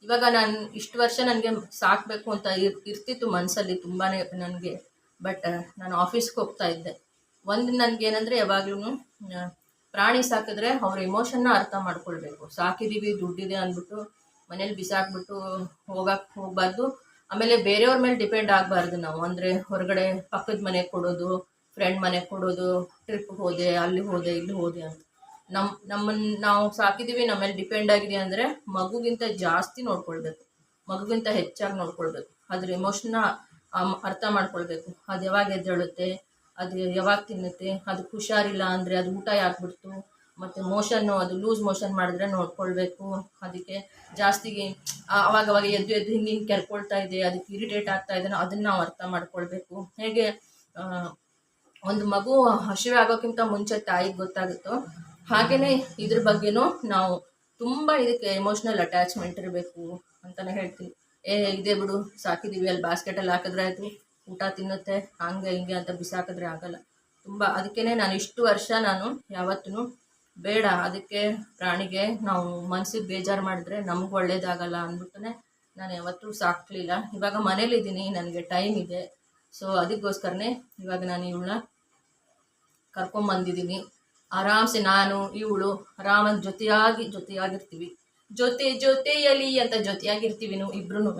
ಇವಾಗ ನಾನು ಇಷ್ಟು ವರ್ಷ ನನಗೆ ಸಾಕಬೇಕು ಅಂತ ಇರ್, ಇರ್ತಿತ್ತು ಮನಸ್ಸಲ್ಲಿ ತುಂಬಾ ನನಗೆ, ಬಟ್ ನಾನು ಆಫೀಸ್ಗೆ ಹೋಗ್ತಾ ಇದ್ದೆ. ಒಂದು ನನಗೇನೆಂದರೆ ಯಾವಾಗ್ಲೂ ಪ್ರಾಣಿ ಸಾಕಿದ್ರೆ ಅವ್ರ ಎಮೋಷನ್ನ ಅರ್ಥ ಮಾಡ್ಕೊಳ್ಬೇಕು. ಸಾಕಿದ್ದೀವಿ ದುಡ್ಡಿದೆ ಅಂದ್ಬಿಟ್ಟು, ಮನೇಲಿ ಬಿಸಾಕ್ಬಿಟ್ಟು ಹೋಗಕ್ಕೆ ಹೋಗಬಾರ್ದು. ಆಮೇಲೆ ಬೇರೆಯವ್ರ ಮೇಲೆ ಡಿಪೆಂಡ್ ಆಗಬಾರ್ದು ನಾವು. ಅಂದರೆ ಹೊರಗಡೆ ಪಕ್ಕದ ಮನೆಗೆ ಕೊಡೋದು ಫ್ರೆಂಡ್ ಮನೆಗೆ ಕೊಡೋದು ಟ್ರಿಪ್ ಹೋದೆ, ಅಲ್ಲಿ ಹೋದೆ, ಇಲ್ಲಿ ಹೋದೆ ಅಂತ. ನಮ್ಮ ನಮ್ಮನ್ನು ನಾವು ಸಾಕಿದ್ದೀವಿ ನಮ್ಮ ಮೇಲೆ ಡಿಪೆಂಡ್ ಆಗಿದೆ ಅಂದರೆ ಮಗುಗಿಂತ ಜಾಸ್ತಿ ನೋಡ್ಕೊಳ್ಬೇಕು. ಮಗುಗಿಂತ ಹೆಚ್ಚಾಗಿ ನೋಡ್ಕೊಳ್ಬೇಕು. ಅದ್ರ ಎಮೋಷನ್ನ ಅರ್ಥ ಮಾಡ್ಕೊಳ್ಬೇಕು. ಅದು ಯಾವಾಗ ಎದ್ದೇಳುತ್ತೆ, ಅದು ಯಾವಾಗ ತಿನ್ನುತ್ತೆ, ಅದು ಹುಷಾರಿಲ್ಲ ಅಂದರೆ ಅದು ಊಟ ಯಾಕ್ಬಿಡ್ತು ಮತ್ತು ಮೋಷನ್ನು ಅದು ಲೂಸ್ ಮೋಷನ್ ಮಾಡಿದ್ರೆ ನೋಡ್ಕೊಳ್ಬೇಕು. ಅದಕ್ಕೆ ಜಾಸ್ತಿ ಅವಾಗವಾಗ ಅವಾಗ ಅವಾಗ ಎದ್ದು ಎದ್ದು ಹಿಂಗೆ ಹಿಂಗೆ ಕೆರ್ಕೊಳ್ತಾ ಇದೆ, ಅದಕ್ಕೆ ಇರಿಟೇಟ್ ಆಗ್ತಾ ಇದೆ ಅದನ್ನು ನಾವು ಅರ್ಥ ಮಾಡ್ಕೊಳ್ಬೇಕು. ಹೇಗೆ ಒಂದು ಮಗು ಹಸಿವೆ ಆಗೋಕ್ಕಿಂತ ಮುಂಚೆ ತಾಯಿಗೆ ಗೊತ್ತಾಗುತ್ತೋ? ಹಾಗೆಯೇ ಇದ್ರ ಬಗ್ಗೆನೂ ನಾವು ತುಂಬ ಇದಕ್ಕೆ ಎಮೋಷ್ನಲ್ ಅಟ್ಯಾಚ್ಮೆಂಟ್ ಇರಬೇಕು ಅಂತಲೇ ಹೇಳ್ತೀನಿ ಏ, ಇದೇ ಬಿಡು ಸಾಕಿದ್ದೀವಿ ಅಲ್ಲಿ ಬಾಸ್ಕೆಟಲ್ಲಿ ಹಾಕಿದ್ರೆ ಆಯಿತು, ಊಟ ತಿನ್ನುತ್ತೆ, ಹಂಗೆ ಹಿಂಗೆ ಅಂತ ಬಿಸಾಕಿದ್ರೆ ಆಗಲ್ಲ. ತುಂಬ ಅದಕ್ಕೇ ನಾನು ಇಷ್ಟು ವರ್ಷ ನಾನು ಯಾವತ್ತೂ ಬೇಡ, ಅದಕ್ಕೆ ಪ್ರಾಣಿಗೆ ನಾವು ಮನ್ಸಿಗೆ ಬೇಜಾರು ಮಾಡಿದ್ರೆ ನಮ್ಗೆ ಒಳ್ಳೇದಾಗಲ್ಲ ಅಂದ್ಬಿಟ್ಟು ನಾನು ಯಾವತ್ತೂ ಸಾಕ್ಲಿಲ್ಲ. ಇವಾಗ ಮನೇಲಿದ್ದೀನಿ, ನನಗೆ ಟೈಮ್ ಇದೆ. ಸೊ ಅದಕ್ಕೋಸ್ಕರನೇ ಇವಾಗ ನಾನು ಇವಳನ್ನ ಕರ್ಕೊಂಬಂದಿದ್ದೀನಿ. ಆರಾಮ್ಸೆ ನಾನು, ಇವಳು ಆರಾಮಾಗಿ ಜೊತೆಯಾಗಿ, ಜೊತೆಯಾಗಿರ್ತೀವಿ. ಜೊತೆ ಜೊತೆಯಲ್ಲಿ ಅಂತ ಜೊತೆಯಾಗಿರ್ತೀವಿ ನಾವು ಇಬ್ರು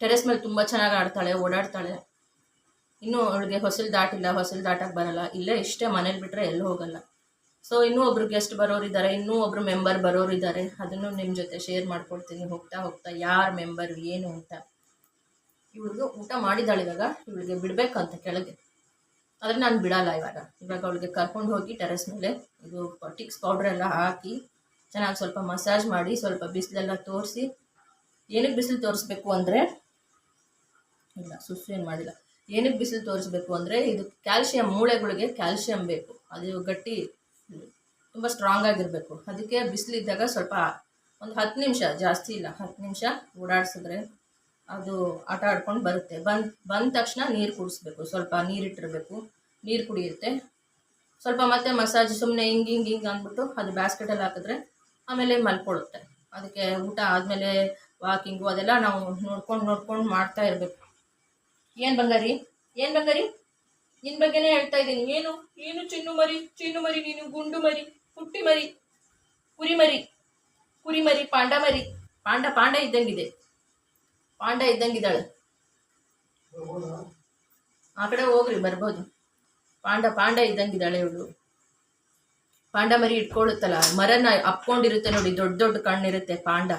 ಟೆರೆಸ್ ಮೇಲೆ ತುಂಬ ಚೆನ್ನಾಗಿ ಆಡ್ತಾಳೆ, ಓಡಾಡ್ತಾಳೆ. ಇನ್ನೂ ಅವಳಿಗೆ ಹೊಸಲು ದಾಟಿಲ್ಲ, ಹೊಸಲು ದಾಟಕ್ಕೆ ಬರಲ್ಲ. ಇಲ್ಲೇ ಇಷ್ಟೇ ಮನೇಲಿ ಬಿಟ್ಟರೆ ಎಲ್ಲೂ ಹೋಗಲ್ಲ. ಸೊ ಇನ್ನೂ ಒಬ್ರು ಗೆಸ್ಟ್ ಬರೋರಿದ್ದಾರೆ ಇನ್ನೂ ಒಬ್ರು ಮೆಂಬರ್ ಬರೋರಿದ್ದಾರೆ ಅದನ್ನು ನಿಮ್ಮ ಜೊತೆ ಶೇರ್ ಮಾಡ್ಕೊಡ್ತೀನಿ. ಹೋಗ್ತಾ ಹೋಗ್ತಾ ಯಾರು ಮೆಂಬರ್ ಏನು ಅಂತ. ಇವಳಿಗೆ ಊಟ ಮಾಡಿದ್ದಾಳೆ ಇವಾಗ. ಇವಳಿಗೆ ಬಿಡಬೇಕಂತ ಕೆಳಗೆ. ಆದರೆ ನಾನು ಬಿಡಲ್ಲ ಇವಾಗ. ಇವಾಗ ಅವಳಿಗೆ ಕರ್ಕೊಂಡು ಹೋಗಿ ಟೆರೆಸ್ ಮೇಲೆ ಇದು ಟಿಕ್ಸ್ ಪೌಡ್ರ್ ಎಲ್ಲ ಹಾಕಿ ಚೆನ್ನಾಗಿ ಸ್ವಲ್ಪ ಮಸಾಜ್ ಮಾಡಿ, ಸ್ವಲ್ಪ ಬಿಸಿಲೆಲ್ಲ ತೋರಿಸಿ. ಏನಕ್ಕೆ ಬಿಸಿಲು ತೋರಿಸ್ಬೇಕು ಅಂದರೆ, ಇಲ್ಲ, ಸುಸ್ಸು ಏನು ಮಾಡಿಲ್ಲ. ಏನಕ್ಕೆ ಬಿಸಿಲು ತೋರಿಸ್ಬೇಕು ಅಂದರೆ, ಇದು ಕ್ಯಾಲ್ಶಿಯಂ ಮೂಳೆಗಳಿಗೆ ಕ್ಯಾಲ್ಶಿಯಂ ಬೇಕು. ಅದು ಗಟ್ಟಿ ತುಂಬ ಸ್ಟ್ರಾಂಗ್ ಆಗಿರಬೇಕು. ಅದಕ್ಕೆ ಬಿಸಿಲಿದ್ದಾಗ ಸ್ವಲ್ಪ ಒಂದು ಹತ್ತು ನಿಮಿಷ, ಜಾಸ್ತಿ ಇಲ್ಲ, ಹತ್ತು ನಿಮಿಷ ಓಡಾಡಿಸಿದ್ರೆ ಅದು ಆಟ ಆಡ್ಕೊಂಡು ಬರುತ್ತೆ. ಬಂದು, ಬಂದ ತಕ್ಷಣ ನೀರು ಕುಡಿಸ್ಬೇಕು. ಸ್ವಲ್ಪ ನೀರಿಟ್ಟಿರಬೇಕು ನೀರು ಕುಡಿಯುತ್ತೆ. ಸ್ವಲ್ಪ ಮತ್ತೆ ಮಸಾಜ್ ಸುಮ್ಮನೆ ಹಿಂಗೆ ಹಿಂಗೆ ಹಿಂಗೆ ಅಂದ್ಬಿಟ್ಟು ಅದು ಬ್ಯಾಸ್ಕೆಟಲ್ಲಿ ಹಾಕಿದ್ರೆ ಆಮೇಲೆ ಮಲ್ಕೊಳ್ಳುತ್ತೆ ಅದಕ್ಕೆ ಊಟ ಆದಮೇಲೆ ವಾಕಿಂಗು ಅದೆಲ್ಲ ನಾವು ನೋಡ್ಕೊಂಡು ನೋಡ್ಕೊಂಡು ಮಾಡ್ತಾ ಇರಬೇಕು. ಏನು ಬಂಗಾರಿ? ಏನು ಬಂಗಾರಿ? ನಿನ್ನ ಬಗ್ಗೆನೇ ಹೇಳ್ತಾ ಇದ್ದೀನಿ. ಏನು? ಏನು ಚಿನ್ನು ಮರಿ? ಚಿನ್ನು ಮರಿ ನೀನು, ಗುಂಡು ಮರಿ ಪುಟ್ಟಿ ಮರಿ, ಕುರಿ ಮರಿ ಕುರಿ ಮರಿ, ಪಾಂಡ ಮರಿ. ಪಾಂಡ ಪಾಂಡ ಇದ್ದಂಗಿದೆ. ಪಾಂಡ ಇದ್ದಂಗಿದ್ದಾಳೆ. ಆ ಕಡೆ ಹೋಗ್ರಿ, ಬರ್ಬೋದು. ಪಾಂಡ ಪಾಂಡ ಇದ್ದಂಗಿದ್ದಾಳೆ ಇವಳು. ಪಾಂಡ ಮರಿ ಇಟ್ಕೊಳುತ್ತಲ್ಲ ಮರನ ಅಪ್ಕೊಂಡಿರುತ್ತೆ ನೋಡಿ, ದೊಡ್ಡ ದೊಡ್ಡ ಕಣ್ಣಿರುತ್ತೆ ಪಾಂಡ.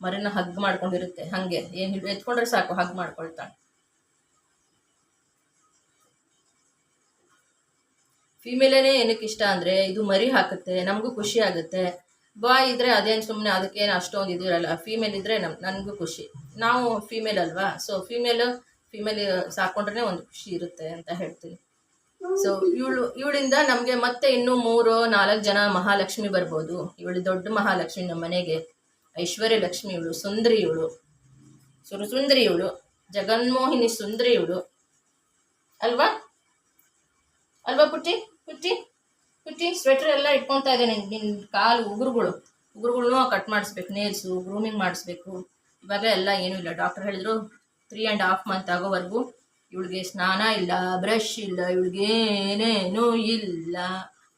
ಮರನ ಹಗ್ ಮಾಡ್ಕೊಂಡಿರುತ್ತೆ, ಹಂಗೆ. ಏನು ಎತ್ಕೊಂಡ್ರೆ ಸಾಕು, ಹಗ್ ಮಾಡ್ಕೊಳ್ತಾಳೆ. ಫಿಮೇಲೇನೇ ಏನಕ್ಕೆ ಇಷ್ಟ ಅಂದರೆ ಇದು ಮರಿ ಹಾಕುತ್ತೆ, ನಮಗೂ ಖುಷಿ ಆಗುತ್ತೆ. ಬಾಯ್ ಇದ್ರೆ ಅದೇನು ಸುಮ್ಮನೆ ಅದಕ್ಕೇನು ಅಷ್ಟೊಂದು ಇದು ಇರಲ್ಲ. ಫೀಮೇಲ್ ಇದ್ರೆ ನಮ್, ನನಗೂ ಖುಷಿ. ನಾವು ಫೀಮೇಲ್ ಅಲ್ವಾ? ಸೊ ಫೀಮೇಲ್ ಫೀಮೇಲ್ ಸಾಕೊಂಡ್ರೆ ಒಂದು ಖುಷಿ ಇರುತ್ತೆ ಅಂತ ಹೇಳ್ತೀನಿ. ಸೊ ಇವಳು, ಇವಳಿಂದ ನಮಗೆ ಮತ್ತೆ ಇನ್ನೂ ಮೂರು, ನಾಲ್ಕು ಜನ ಮಹಾಲಕ್ಷ್ಮಿ ಬರ್ಬೋದು. ಇವಳು ದೊಡ್ಡ ಮಹಾಲಕ್ಷ್ಮಿ ನಮ್ಮ ಮನೆಗೆ. ಐಶ್ವರ್ಯ ಲಕ್ಷ್ಮಿ ಇವಳು, ಸುಂದರಿ ಇವಳು. ಸುರು, ಸುಂದರಿ ಇವಳು. ಜಗನ್ಮೋಹಿನಿ ಸುಂದರಿ ಇವಳು. ಅಲ್ವಾ? ಅಲ್ವಾ ಪುಟ್ಟಿ? ಪುಟ್ಟಿ ಕುಟ್ಟಿ ಸ್ವೆಟರ್ ಎಲ್ಲ ಇಟ್ಕೊಳ್ತಾ ಇದೆ ನಿನ್ನ ಕಾಲು ಉಗುರುಗಳು. ಉಗುರುಗಳನ್ನು ಕಟ್ ಮಾಡಿಸ್ಬೇಕು ನೇಲ್ಸು ಗ್ರೂಮಿಂಗ್ ಮಾಡಿಸ್ಬೇಕು. ಇವಾಗ ಎಲ್ಲ ಏನೂ ಇಲ್ಲ. ಡಾಕ್ಟರ್ ಹೇಳಿದ್ರು ತ್ರೀ ಆ್ಯಂಡ್ ಹಾಫ್ ಮಂತ್ ಆಗೋವರೆಗೂ ಇವಳಿಗೆ ಸ್ನಾನ ಇಲ್ಲ ಬ್ರಷ್ ಇಲ್ಲ, ಇವಳಿಗೆ ಏನೇನೂ ಇಲ್ಲ.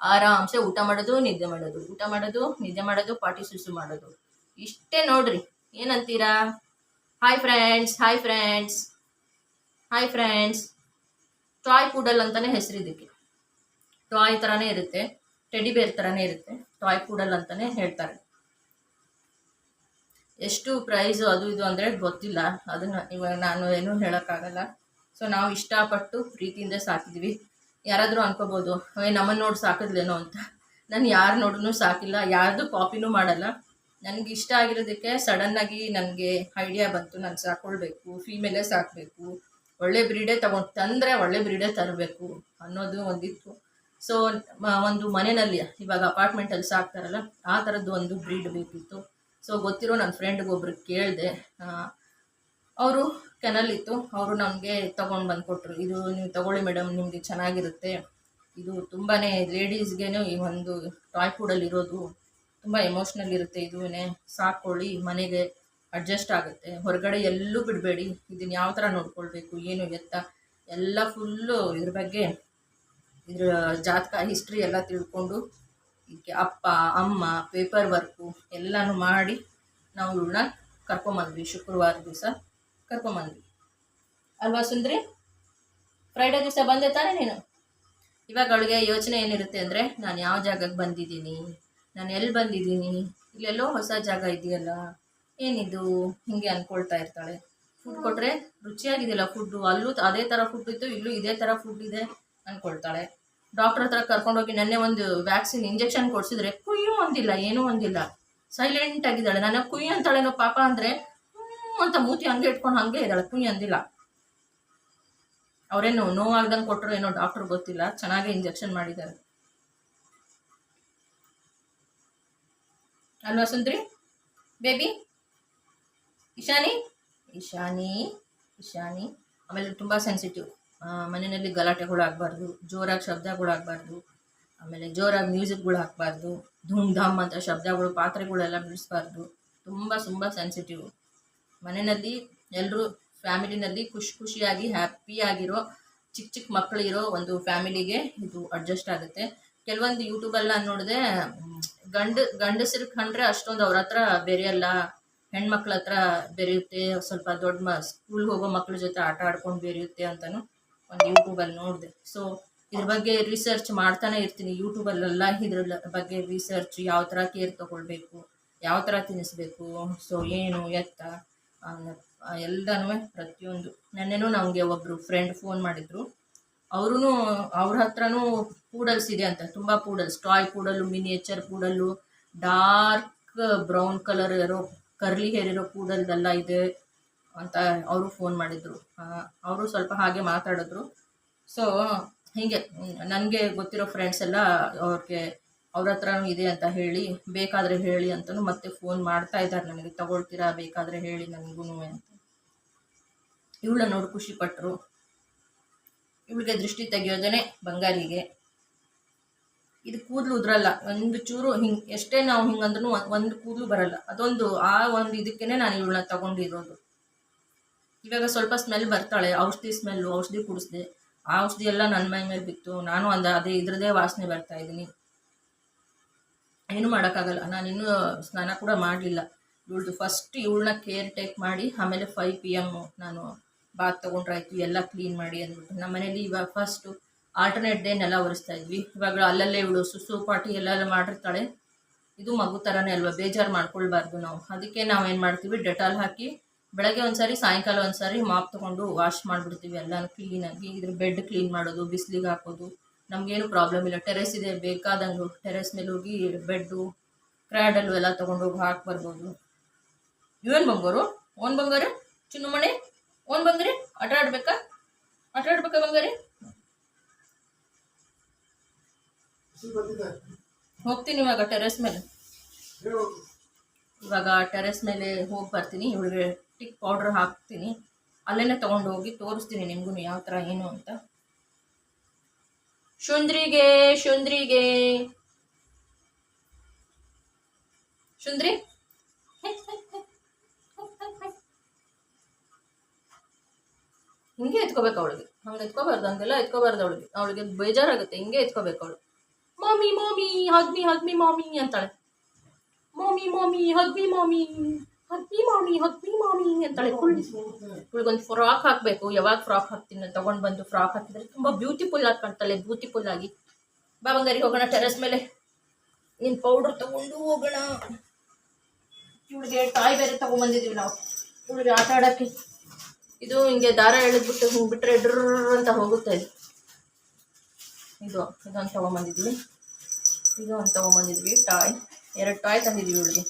ಆರಾಮ್ಸೆ ಊಟ ಮಾಡೋದು, ನಿದ್ದೆ ಮಾಡೋದು. ಊಟ ಮಾಡೋದು, ನಿದ್ದೆ ಮಾಡೋದು, ಪಾಟಿ ಸುಸು ಮಾಡೋದು. ಇಷ್ಟೇ ನೋಡ್ರಿ. ಏನಂತೀರಾ? Hi friends hi friends hi friends toy poodle ಅಂತಲೇ ಹೆಸರು ಟಾಯ್ ಥರನೇ ಇರುತ್ತೆ, ಟೆಡಿ ಬೇರ್ ಥರನೇ ಇರುತ್ತೆ, ಟಾಯ್ ಕೂಡಲ್ ಅಂತಲೇ ಹೇಳ್ತಾರೆ. ಎಷ್ಟು ಪ್ರೈಸು ಅದು ಇದು ಅಂದರೆ ಗೊತ್ತಿಲ್ಲ, ಅದನ್ನು ಇವಾಗ ನಾನು ಏನೂ ಹೇಳೋಕ್ಕಾಗಲ್ಲ. ಸೊ ನಾವು ಇಷ್ಟಪಟ್ಟು ಪ್ರೀತಿಯಿಂದ ಸಾಕಿದ್ವಿ. ಯಾರಾದರೂ ಅನ್ಕೋಬೋದು ನಮ್ಮನ್ನು ನೋಡಿ ಸಾಕಿದ್ಲೇನೋ ಅಂತ. ನಾನು ಯಾರು ನೋಡ್ರೂ ಸಾಕಿಲ್ಲ, ಯಾರ್ದು ಕಾಪಿನೂ ಮಾಡಲ್ಲ. ನನಗೆ ಇಷ್ಟ ಆಗಿರೋದಕ್ಕೆ ಸಡನ್ನಾಗಿ ನನಗೆ ಐಡಿಯಾ ಬಂತು, ನಾನು ಸಾಕೊಳ್ಬೇಕು ಫೀಮೇಲೇ ಸಾಕಬೇಕು, ಒಳ್ಳೆ ಬ್ರೀಡೇ ತಗೊಂಡು ತಂದರೆ ಒಳ್ಳೆ ಬ್ರೀಡೇ ತರಬೇಕು ಅನ್ನೋದು ಒಂದಿತ್ತು. ಸೊ ಒಂದು ಮನೆಯಲ್ಲಿ, ಇವಾಗ ಅಪಾರ್ಟ್ಮೆಂಟಲ್ಲಿ ಸಾಕ್ತಾರಲ್ಲ ಆ ಥರದ್ದು ಒಂದು ಬ್ರೀಡ್ ಬೇಕಿತ್ತು. ಸೊ ಗೊತ್ತಿರೋ ನನ್ನ ಫ್ರೆಂಡ್ಗೆ ಒಬ್ರು ಕೇಳಿದೆ ಅವರು ಕೆನಲ್ ಇತ್ತು, ಅವರು ನಮಗೆ ತೊಗೊಂಡು ಬಂದು ಕೊಟ್ಟರು ಇದು ನೀವು ತಗೊಳ್ಳಿ ಮೇಡಮ್ ನಿಮಗೆ ಚೆನ್ನಾಗಿರುತ್ತೆ. ಇದು ತುಂಬಾ ಲೇಡೀಸ್ಗೆ ಈ ಒಂದು ಟಾಯ್ ಫುಡಲ್ಲಿ ಇರೋದು ತುಂಬ ಎಮೋಷ್ನಲ್ ಇರುತ್ತೆ. ಇದೂನೇ ಸಾಕೊಳ್ಳಿ ಮನೆಗೆ ಅಡ್ಜಸ್ಟ್ ಆಗುತ್ತೆ. ಹೊರಗಡೆ ಎಲ್ಲೂ ಬಿಡಬೇಡಿ. ಇದನ್ನು ಯಾವ ಥರ ನೋಡ್ಕೊಳ್ಬೇಕು, ಏನು ಎತ್ತ, ಎಲ್ಲ ಫುಲ್ಲು ಇದ್ರ ಬಗ್ಗೆ ಇದ್ರ ಜಾತಕ ಹಿಸ್ಟ್ರಿ ಎಲ್ಲ ತಿಳ್ಕೊಂಡು ಇದಕ್ಕೆ ಅಪ್ಪ, ಅಮ್ಮ ಪೇಪರ್ ವರ್ಕು ಎಲ್ಲನೂ ಮಾಡಿ ನಾವು ಇವಳನ್ನ ಕರ್ಕೊಂಬಂದ್ವಿ ಶುಕ್ರವಾರ ದಿವಸ ಕರ್ಕೊಂಬಂದ್ವಿ ಅಲ್ವಾ ಸುಂದ್ರಿ? ಫ್ರೈಡೇ ದಿವಸ ಬಂದೆ ತಾನೇ ನೀನು? ಇವಾಗ ಅವಳಿಗೆ ಯೋಚನೆ ಏನಿರುತ್ತೆ ಅಂದರೆ ನಾನು ಯಾವ ಜಾಗಕ್ಕೆ ಬಂದಿದ್ದೀನಿ? ನಾನು ಎಲ್ಲಿ ಬಂದಿದ್ದೀನಿ? ಇಲ್ಲೆಲ್ಲೋ ಹೊಸ ಜಾಗ ಇದೆಯಲ್ಲ, ಏನಿದು? ಹೀಗೆ ಅಂದ್ಕೊಳ್ತಾ ಇರ್ತಾಳೆ. ಫುಡ್ ಕೊಟ್ಟರೆ ರುಚಿಯಾಗಿದೆಯಲ್ಲ ಫುಡ್ಡು ಅಲ್ಲೂ ಅದೇ ಥರ ಫುಡ್ ಇತ್ತು, ಇಲ್ಲೂ ಇದೇ ಥರ ಫುಡ್ ಇದೆ. ಅಂದ್ಕೊಳ್ತಾಳೆ. ಡಾಕ್ಟ್ರ್ ಹತ್ರ ಕರ್ಕೊಂಡೋಗಿ ನೆನ್ನೆ ಒಂದು ವ್ಯಾಕ್ಸಿನ್ ಇಂಜೆಕ್ಷನ್ ಕೊಡಿಸಿದ್ರೆ ಕುಯ್ಯು ಒಂದಿಲ್ಲ ಏನೂ ಒಂದಿಲ್ಲ ಸೈಲೆಂಟ್ ಆಗಿದ್ದಾಳೆ. ನನ್ನ ಕುಯ್ಯು ಅಂತಾಳೇನೋ ಪಾಪ ಅಂದರೆ ಅಂತ ಮೂತಿ ಹಂಗೆ ಇಟ್ಕೊಂಡು ಹಂಗೆ ಇದ್ದಾಳೆ. ಕುಯ್ಯು ಅಂದಿಲ್ಲ. ಅವರೇನು ನೋವಾಗ್ದಂಗೆ ಕೊಟ್ಟರು ಏನೋ ಡಾಕ್ಟರ್ ಗೊತ್ತಿಲ್ಲ. ಚೆನ್ನಾಗಿ ಇಂಜೆಕ್ಷನ್ ಮಾಡಿದ್ದಾರೆ. ಅಲ್ವಾ ಸುಂದ್ರಿ? ಬೇಬಿ ಇಶಾನಿ? ಇಶಾನಿ? ಇಶಾನಿ? ಆಮೇಲೆ ತುಂಬ ಸೆನ್ಸಿಟಿವ್ ಮನೆಯಲ್ಲಿ ಗಲಾಟೆಗಳು ಆಗಬಾರ್ದು ಜೋರಾಗಿ ಶಬ್ದಗಳು ಆಗಬಾರ್ದು ಆಮೇಲೆ ಜೋರಾಗಿ ಮ್ಯೂಸಿಕ್ಗಳು ಹಾಕಬಾರ್ದು ಧೂಮ್ ಧಾಮ್ ಅಂತ ಶಬ್ದಗಳು, ಪಾತ್ರೆಗಳೆಲ್ಲ ಬಿಡಿಸ್ಬಾರ್ದು. ತುಂಬ ತುಂಬ ಸೆನ್ಸಿಟಿವ್ ಮನೆಯಲ್ಲಿ ಎಲ್ಲರೂ ಫ್ಯಾಮಿಲಿನಲ್ಲಿ ಖುಷಿ, ಖುಷಿಯಾಗಿ ಹ್ಯಾಪಿಯಾಗಿರೋ ಚಿಕ್ಕ ಚಿಕ್ಕ ಮಕ್ಕಳಿರೋ ಒಂದು ಫ್ಯಾಮಿಲಿಗೆ ಇದು ಅಡ್ಜಸ್ಟ್ ಆಗುತ್ತೆ. ಕೆಲವೊಂದು ಯೂಟ್ಯೂಬೆಲ್ಲ ನೋಡಿದೆ ಗಂಡ, ಗಂಡಸರು ಕಂಡ್ರೆ ಅಷ್ಟೊಂದು ಅವ್ರ ಹತ್ರ ಬೆರೆಯಲ್ಲ, ಹೆಣ್ಮಕ್ಳ ಹತ್ರ ಬೆರೆಯುತ್ತೆ, ಸ್ವಲ್ಪ ದೊಡ್ಡ ಮ ಸ್ಕೂಲ್ಗೆ ಹೋಗೋ ಮಕ್ಕಳ ಜೊತೆ ಆಟ ಆಡ್ಕೊಂಡು ಬೆರೆಯುತ್ತೆ ಅಂತಲೂ ಒಂದು ಯೂಟ್ಯೂಬಲ್ಲಿ ನೋಡಿದೆ. ಸೊ ಇದ್ರ ಬಗ್ಗೆ ರಿಸರ್ಚ್ ಮಾಡ್ತಾನೆ ಇರ್ತೀನಿ. ಯೂಟ್ಯೂಬಲ್ಲೆಲ್ಲ ಇದ್ರ ಬಗ್ಗೆ ರಿಸರ್ಚ್ ಯಾವ ಥರ ಕೇರ್ ತೊಗೊಳ್ಬೇಕು, ಯಾವ ಥರ ತಿನ್ನಿಸ್ಬೇಕು ಸೊ ಏನು, ಎತ್ತ ಎಲ್ಲನೂ ಪ್ರತಿಯೊಂದು. ನೆನ್ನೆನೂ ನಮಗೆ ಒಬ್ಬರು ಫ್ರೆಂಡ್ ಫೋನ್ ಮಾಡಿದ್ರು. ಅವರೂ ಅವ್ರ ಹತ್ರನೂ ಪೂಡಲ್ಸ್ ಇದೆ ಅಂತ, ತುಂಬ poodles toy poodle miniature poodle dark brown colour ಇರೋ ಕರ್ಲಿ ಹೇರ್ ಇರೋ ಪೂಡಲ್ದೆಲ್ಲ ಇದೆ. ಅಂತ ಅವರು ಫೋನ್ ಮಾಡಿದರು. ಅವರು ಸ್ವಲ್ಪ ಹಾಗೆ ಮಾತಾಡಿದ್ರು. ಸೊ ಹೀಗೆ, ನನಗೆ ಗೊತ್ತಿರೋ ಫ್ರೆಂಡ್ಸ್ ಎಲ್ಲ ಅವ್ರಿಗೆ ಅವ್ರ ಹತ್ರನೂ ಇದೆ ಅಂತ ಹೇಳಿ, ಬೇಕಾದರೆ ಹೇಳಿ ಅಂತಲೂ ಮತ್ತೆ ಫೋನ್ ಮಾಡ್ತಾ ಇದ್ದಾರೆ ನನಗೆ. ತಗೊಳ್ತೀರಾ, ಬೇಕಾದರೆ ಹೇಳಿ ನನಗೂ ಅಂತ. ಇವಳ ನೋಡಿ, ಖುಷಿ ಪಟ್ಟರು ಇವಳಿಗೆ ದೃಷ್ಟಿ ತೆಗೆಯೋದೇ ಬಂಗಾರಿಗೆ. ಇದು ಕೂದಲು ಉದ್ರಲ್ಲ, ಒಂದು ಚೂರು ಹಿಂಗೆ, ಎಷ್ಟೇ ನಾವು ಹಿಂಗಂದ್ರೂ ಒಂದು ಕೂದಲು ಬರಲ್ಲ. ಅದೊಂದು, ಆ ಒಂದು ಇದಕ್ಕೇನೆ ನಾನು ಇವಳನ್ನ ತಗೊಂಡಿರೋದು. ಇವಾಗ ಸ್ವಲ್ಪ ಸ್ಮೆಲ್ ಬರ್ತಾಳೆ, ಔಷಧಿ ಸ್ಮೆಲ್ಲು, ಔಷಧಿ ಕುಡಿಸ್ದೆ. ಆ ಔಷಧಿ ಎಲ್ಲ ನನ್ನ ಮೈ ಮೇಲೆ ಬಿತ್ತು. ನಾನು ಅಂದ, ಅದೇ ಇದ್ರದೇ ವಾಸನೆ ಬರ್ತಾ ಇದ್ದೀನಿ ಏನು ಮಾಡೋಕ್ಕಾಗಲ್ಲ. ನಾನು ಇನ್ನೂ ಸ್ನಾನ ಕೂಡ ಮಾಡಲಿಲ್ಲ. ಇವಳ್ದು ಫಸ್ಟ್ ಇವಳನ್ನ ಕೇರ್ ಟೇಕ್ ಮಾಡಿ, ಆಮೇಲೆ ಫೈವ್ ಪಿ ಎಂ ನಾನು ಬಾತ್ ತೊಗೊಂಡ್ರಾಯ್ತು. ಎಲ್ಲ ಕ್ಲೀನ್ ಮಾಡಿ ಅಂದ್ಬಿಟ್ಟು. ನಮ್ಮ ಮನೇಲಿ ಇವಾಗ ಫಸ್ಟು ಆಲ್ಟರ್ನೇಟ್ ಡೇ ನೆಲ ಒರೆಸ್ತಾ ಇದ್ವಿ. ಇವಾಗ ಅಲ್ಲಲ್ಲೇ ಇವಳು ಸುಸು, ಪಾಟಿ ಎಲ್ಲ ಮಾಡಿರ್ತಾಳೆ. ಇದು ಮಗು ಥರನೇ ಅಲ್ವಾ? ಬೇಜಾರು ಮಾಡ್ಕೊಳ್ಬಾರ್ದು ನಾವು. ಅದಕ್ಕೆ ನಾವೇನು ಮಾಡ್ತೀವಿ? ಡೆಟಾಲ್ ಹಾಕಿ ಬೆಳಗ್ಗೆ ಒಂದ್ಸರಿ, ಸಾಯಂಕಾಲ ಒಂದ್ಸರಿ ಮಾಪ್ ತಗೊಂಡು ವಾಶ್ ಮಾಡಿಬಿಡ್ತೀವಿ ಎಲ್ಲನೂ ಕ್ಲೀನಾಗಿ ಇದ್ರ ಬೆಡ್ ಕ್ಲೀನ್ ಮಾಡೋದು, ಬಿಸಿಲಿಗೆ ಹಾಕೋದು. ನಮಗೇನು ಪ್ರಾಬ್ಲಮ್ ಇಲ್ಲ. ಟೆರೆಸ್ ಇದೆ, ಬೇಕಾದಂಗೆ ಟೆರೆಸ್ ಮೇಲೆ ಹೋಗಿ ಬೆಡ್ಡು ಕ್ರ್ಯಾಡಲ್ಲು ಎಲ್ಲ ತಗೊಂಡು ಹೋಗಿ ಹಾಕಿ ಬರ್ಬೋದು. ಇವನ್ ಬಂಗಾರು? ಓನ್ ಬಂಗಾರ? ಚಿನ್ನು ಮಣೆ ಓನ್ ಬಂಗಾರಿ? ಆಟ ಆಡ್ಬೇಕಾ ಆಟ ಆಡ್ಬೇಕಾ ಬಂಗಾರಿ? ಹೋಗ್ತೀನಿ ಇವಾಗ ಟೆರೆಸ್ ಮೇಲೆ. ಇವಾಗ ಟೆರೆಸ್ ಮೇಲೆ ಹೋಗಿ ಬರ್ತೀನಿ. ಇವಳಿಗೆ ಟಿಕ್ ಪೌಡ್ರ್ ಹಾಕ್ತೀನಿ. ಅಲ್ಲೆಲ್ಲ ತೊಗೊಂಡು ಹೋಗಿ ತೋರಿಸ್ತೀನಿ ನಿಮಗೂ ಯಾವ ಥರ ಏನು ಅಂತ. ಶುಂದ್ರಿಗೆ ಶುಂದ್ರಿಗೆ. ಶುಂದ್ರಿ? ಹಿಂಗೆ ಎತ್ಕೋಬೇಕು ಅವಳಿಗೆ. ಹಂಗೆ ಎತ್ಕೋಬಾರ್ದು, ಹಂಗೆಲ್ಲ ಎತ್ಕೋಬಾರ್ದು ಅವಳಿಗೆ. ಅವಳಿಗೆ ಬೇಜಾರಾಗುತ್ತೆ, ಹಿಂಗೆ ಎತ್ಕೋಬೇಕು ಅವಳು. ಮಾಮಿ ಮಾಮಿ ಹಗ್ಮಿ ಹಗ್ಮಿ ಮಾಮಿ ಅಂತಾಳೆ. ಮಾಮಿ ಮಾಮಿ ಹಗ್ಮಿ ಮಾಮಿ. ಹಗ್ಮಿ ಮಾಮಿ ಹತ್ತಿ ಮಾಮಿ ಅಂತಾಳೆ ಫುಲ್ ಇವಳಿಗೊಂದು ಫ್ರಾಕ್ ಹಾಕಬೇಕು, ಯಾವಾಗ ಫ್ರಾಕ್ ಹಾಕ್ತೀನಿ ತಗೊಂಡು ಬಂದು ಫ್ರಾಕ್ ಹಾಕಿದ್ರೆ ತುಂಬ ಬ್ಯೂಟಿಫುಲ್ ಆಗಿ ಕಾಣ್ತಾಳೆ ಬ್ಯೂಟಿಫುಲ್ ಆಗಿ. ಬಾಬಂಗಾರಿ ಹೋಗೋಣ ಟೆರಸ್ ಮೇಲೆ. ನಿನ್ನ ಪೌಡರ್ ತಗೊಂಡು ಹೋಗೋಣ. ಇವಳಿಗೆ ತಾಯಿ ಬೇರೆ ತಗೊಂಡ್ಬಂದಿದೀವಿ ನಾವು, ಇವಳಿಗೆ ಆಟ ಆಡೋಕ್ಕೆ. ಇದು ಹಿಂಗೆ ದಾರ ಎಳೆದ್ಬಿಟ್ಟು ಹಿಂಗೆ ಬಿಟ್ಟರೆ ಡ್ರ್ ಅಂತ ಹೋಗುತ್ತೆ ಇದು. ಇದು, ಇದೊಂದು ತೊಗೊಂಬಂದಿದ್ವಿ. ಇದು ಒಂದು ತೊಗೊಂಬಂದಿದ್ವಿ ಟಾಯ್ ಎರಡು ಟಾಯ್ ತಂದಿದ್ವಿ ಇವಳಿಗೆ.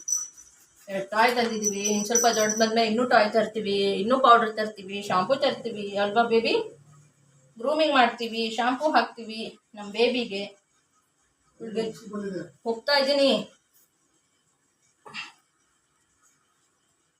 ಎರಡು ಟಾಯ್ ತಂದಿದ್ದೀವಿ ಇನ್ನು ಸ್ವಲ್ಪ ದೊಡ್ಡ ಬಂದ್ಮೇಲೆ ಇನ್ನೂ ಟಾಯ್ ತರ್ತೀವಿ ಇನ್ನೂ ಪೌಡರ್ ತರ್ತೀವಿ ಶಾಂಪೂ ತರ್ತೀವಿ ಅಲ್ವಾ ಬೇಬಿ ಗ್ರೂಮಿಂಗ್ ಮಾಡ್ತೀವಿ ಶಾಂಪೂ ಹಾಕ್ತೀವಿ ನಮ್ಮ ಬೇಬಿಗೆ ಹೋಗ್ತಾ ಇದ್ದೀನಿ.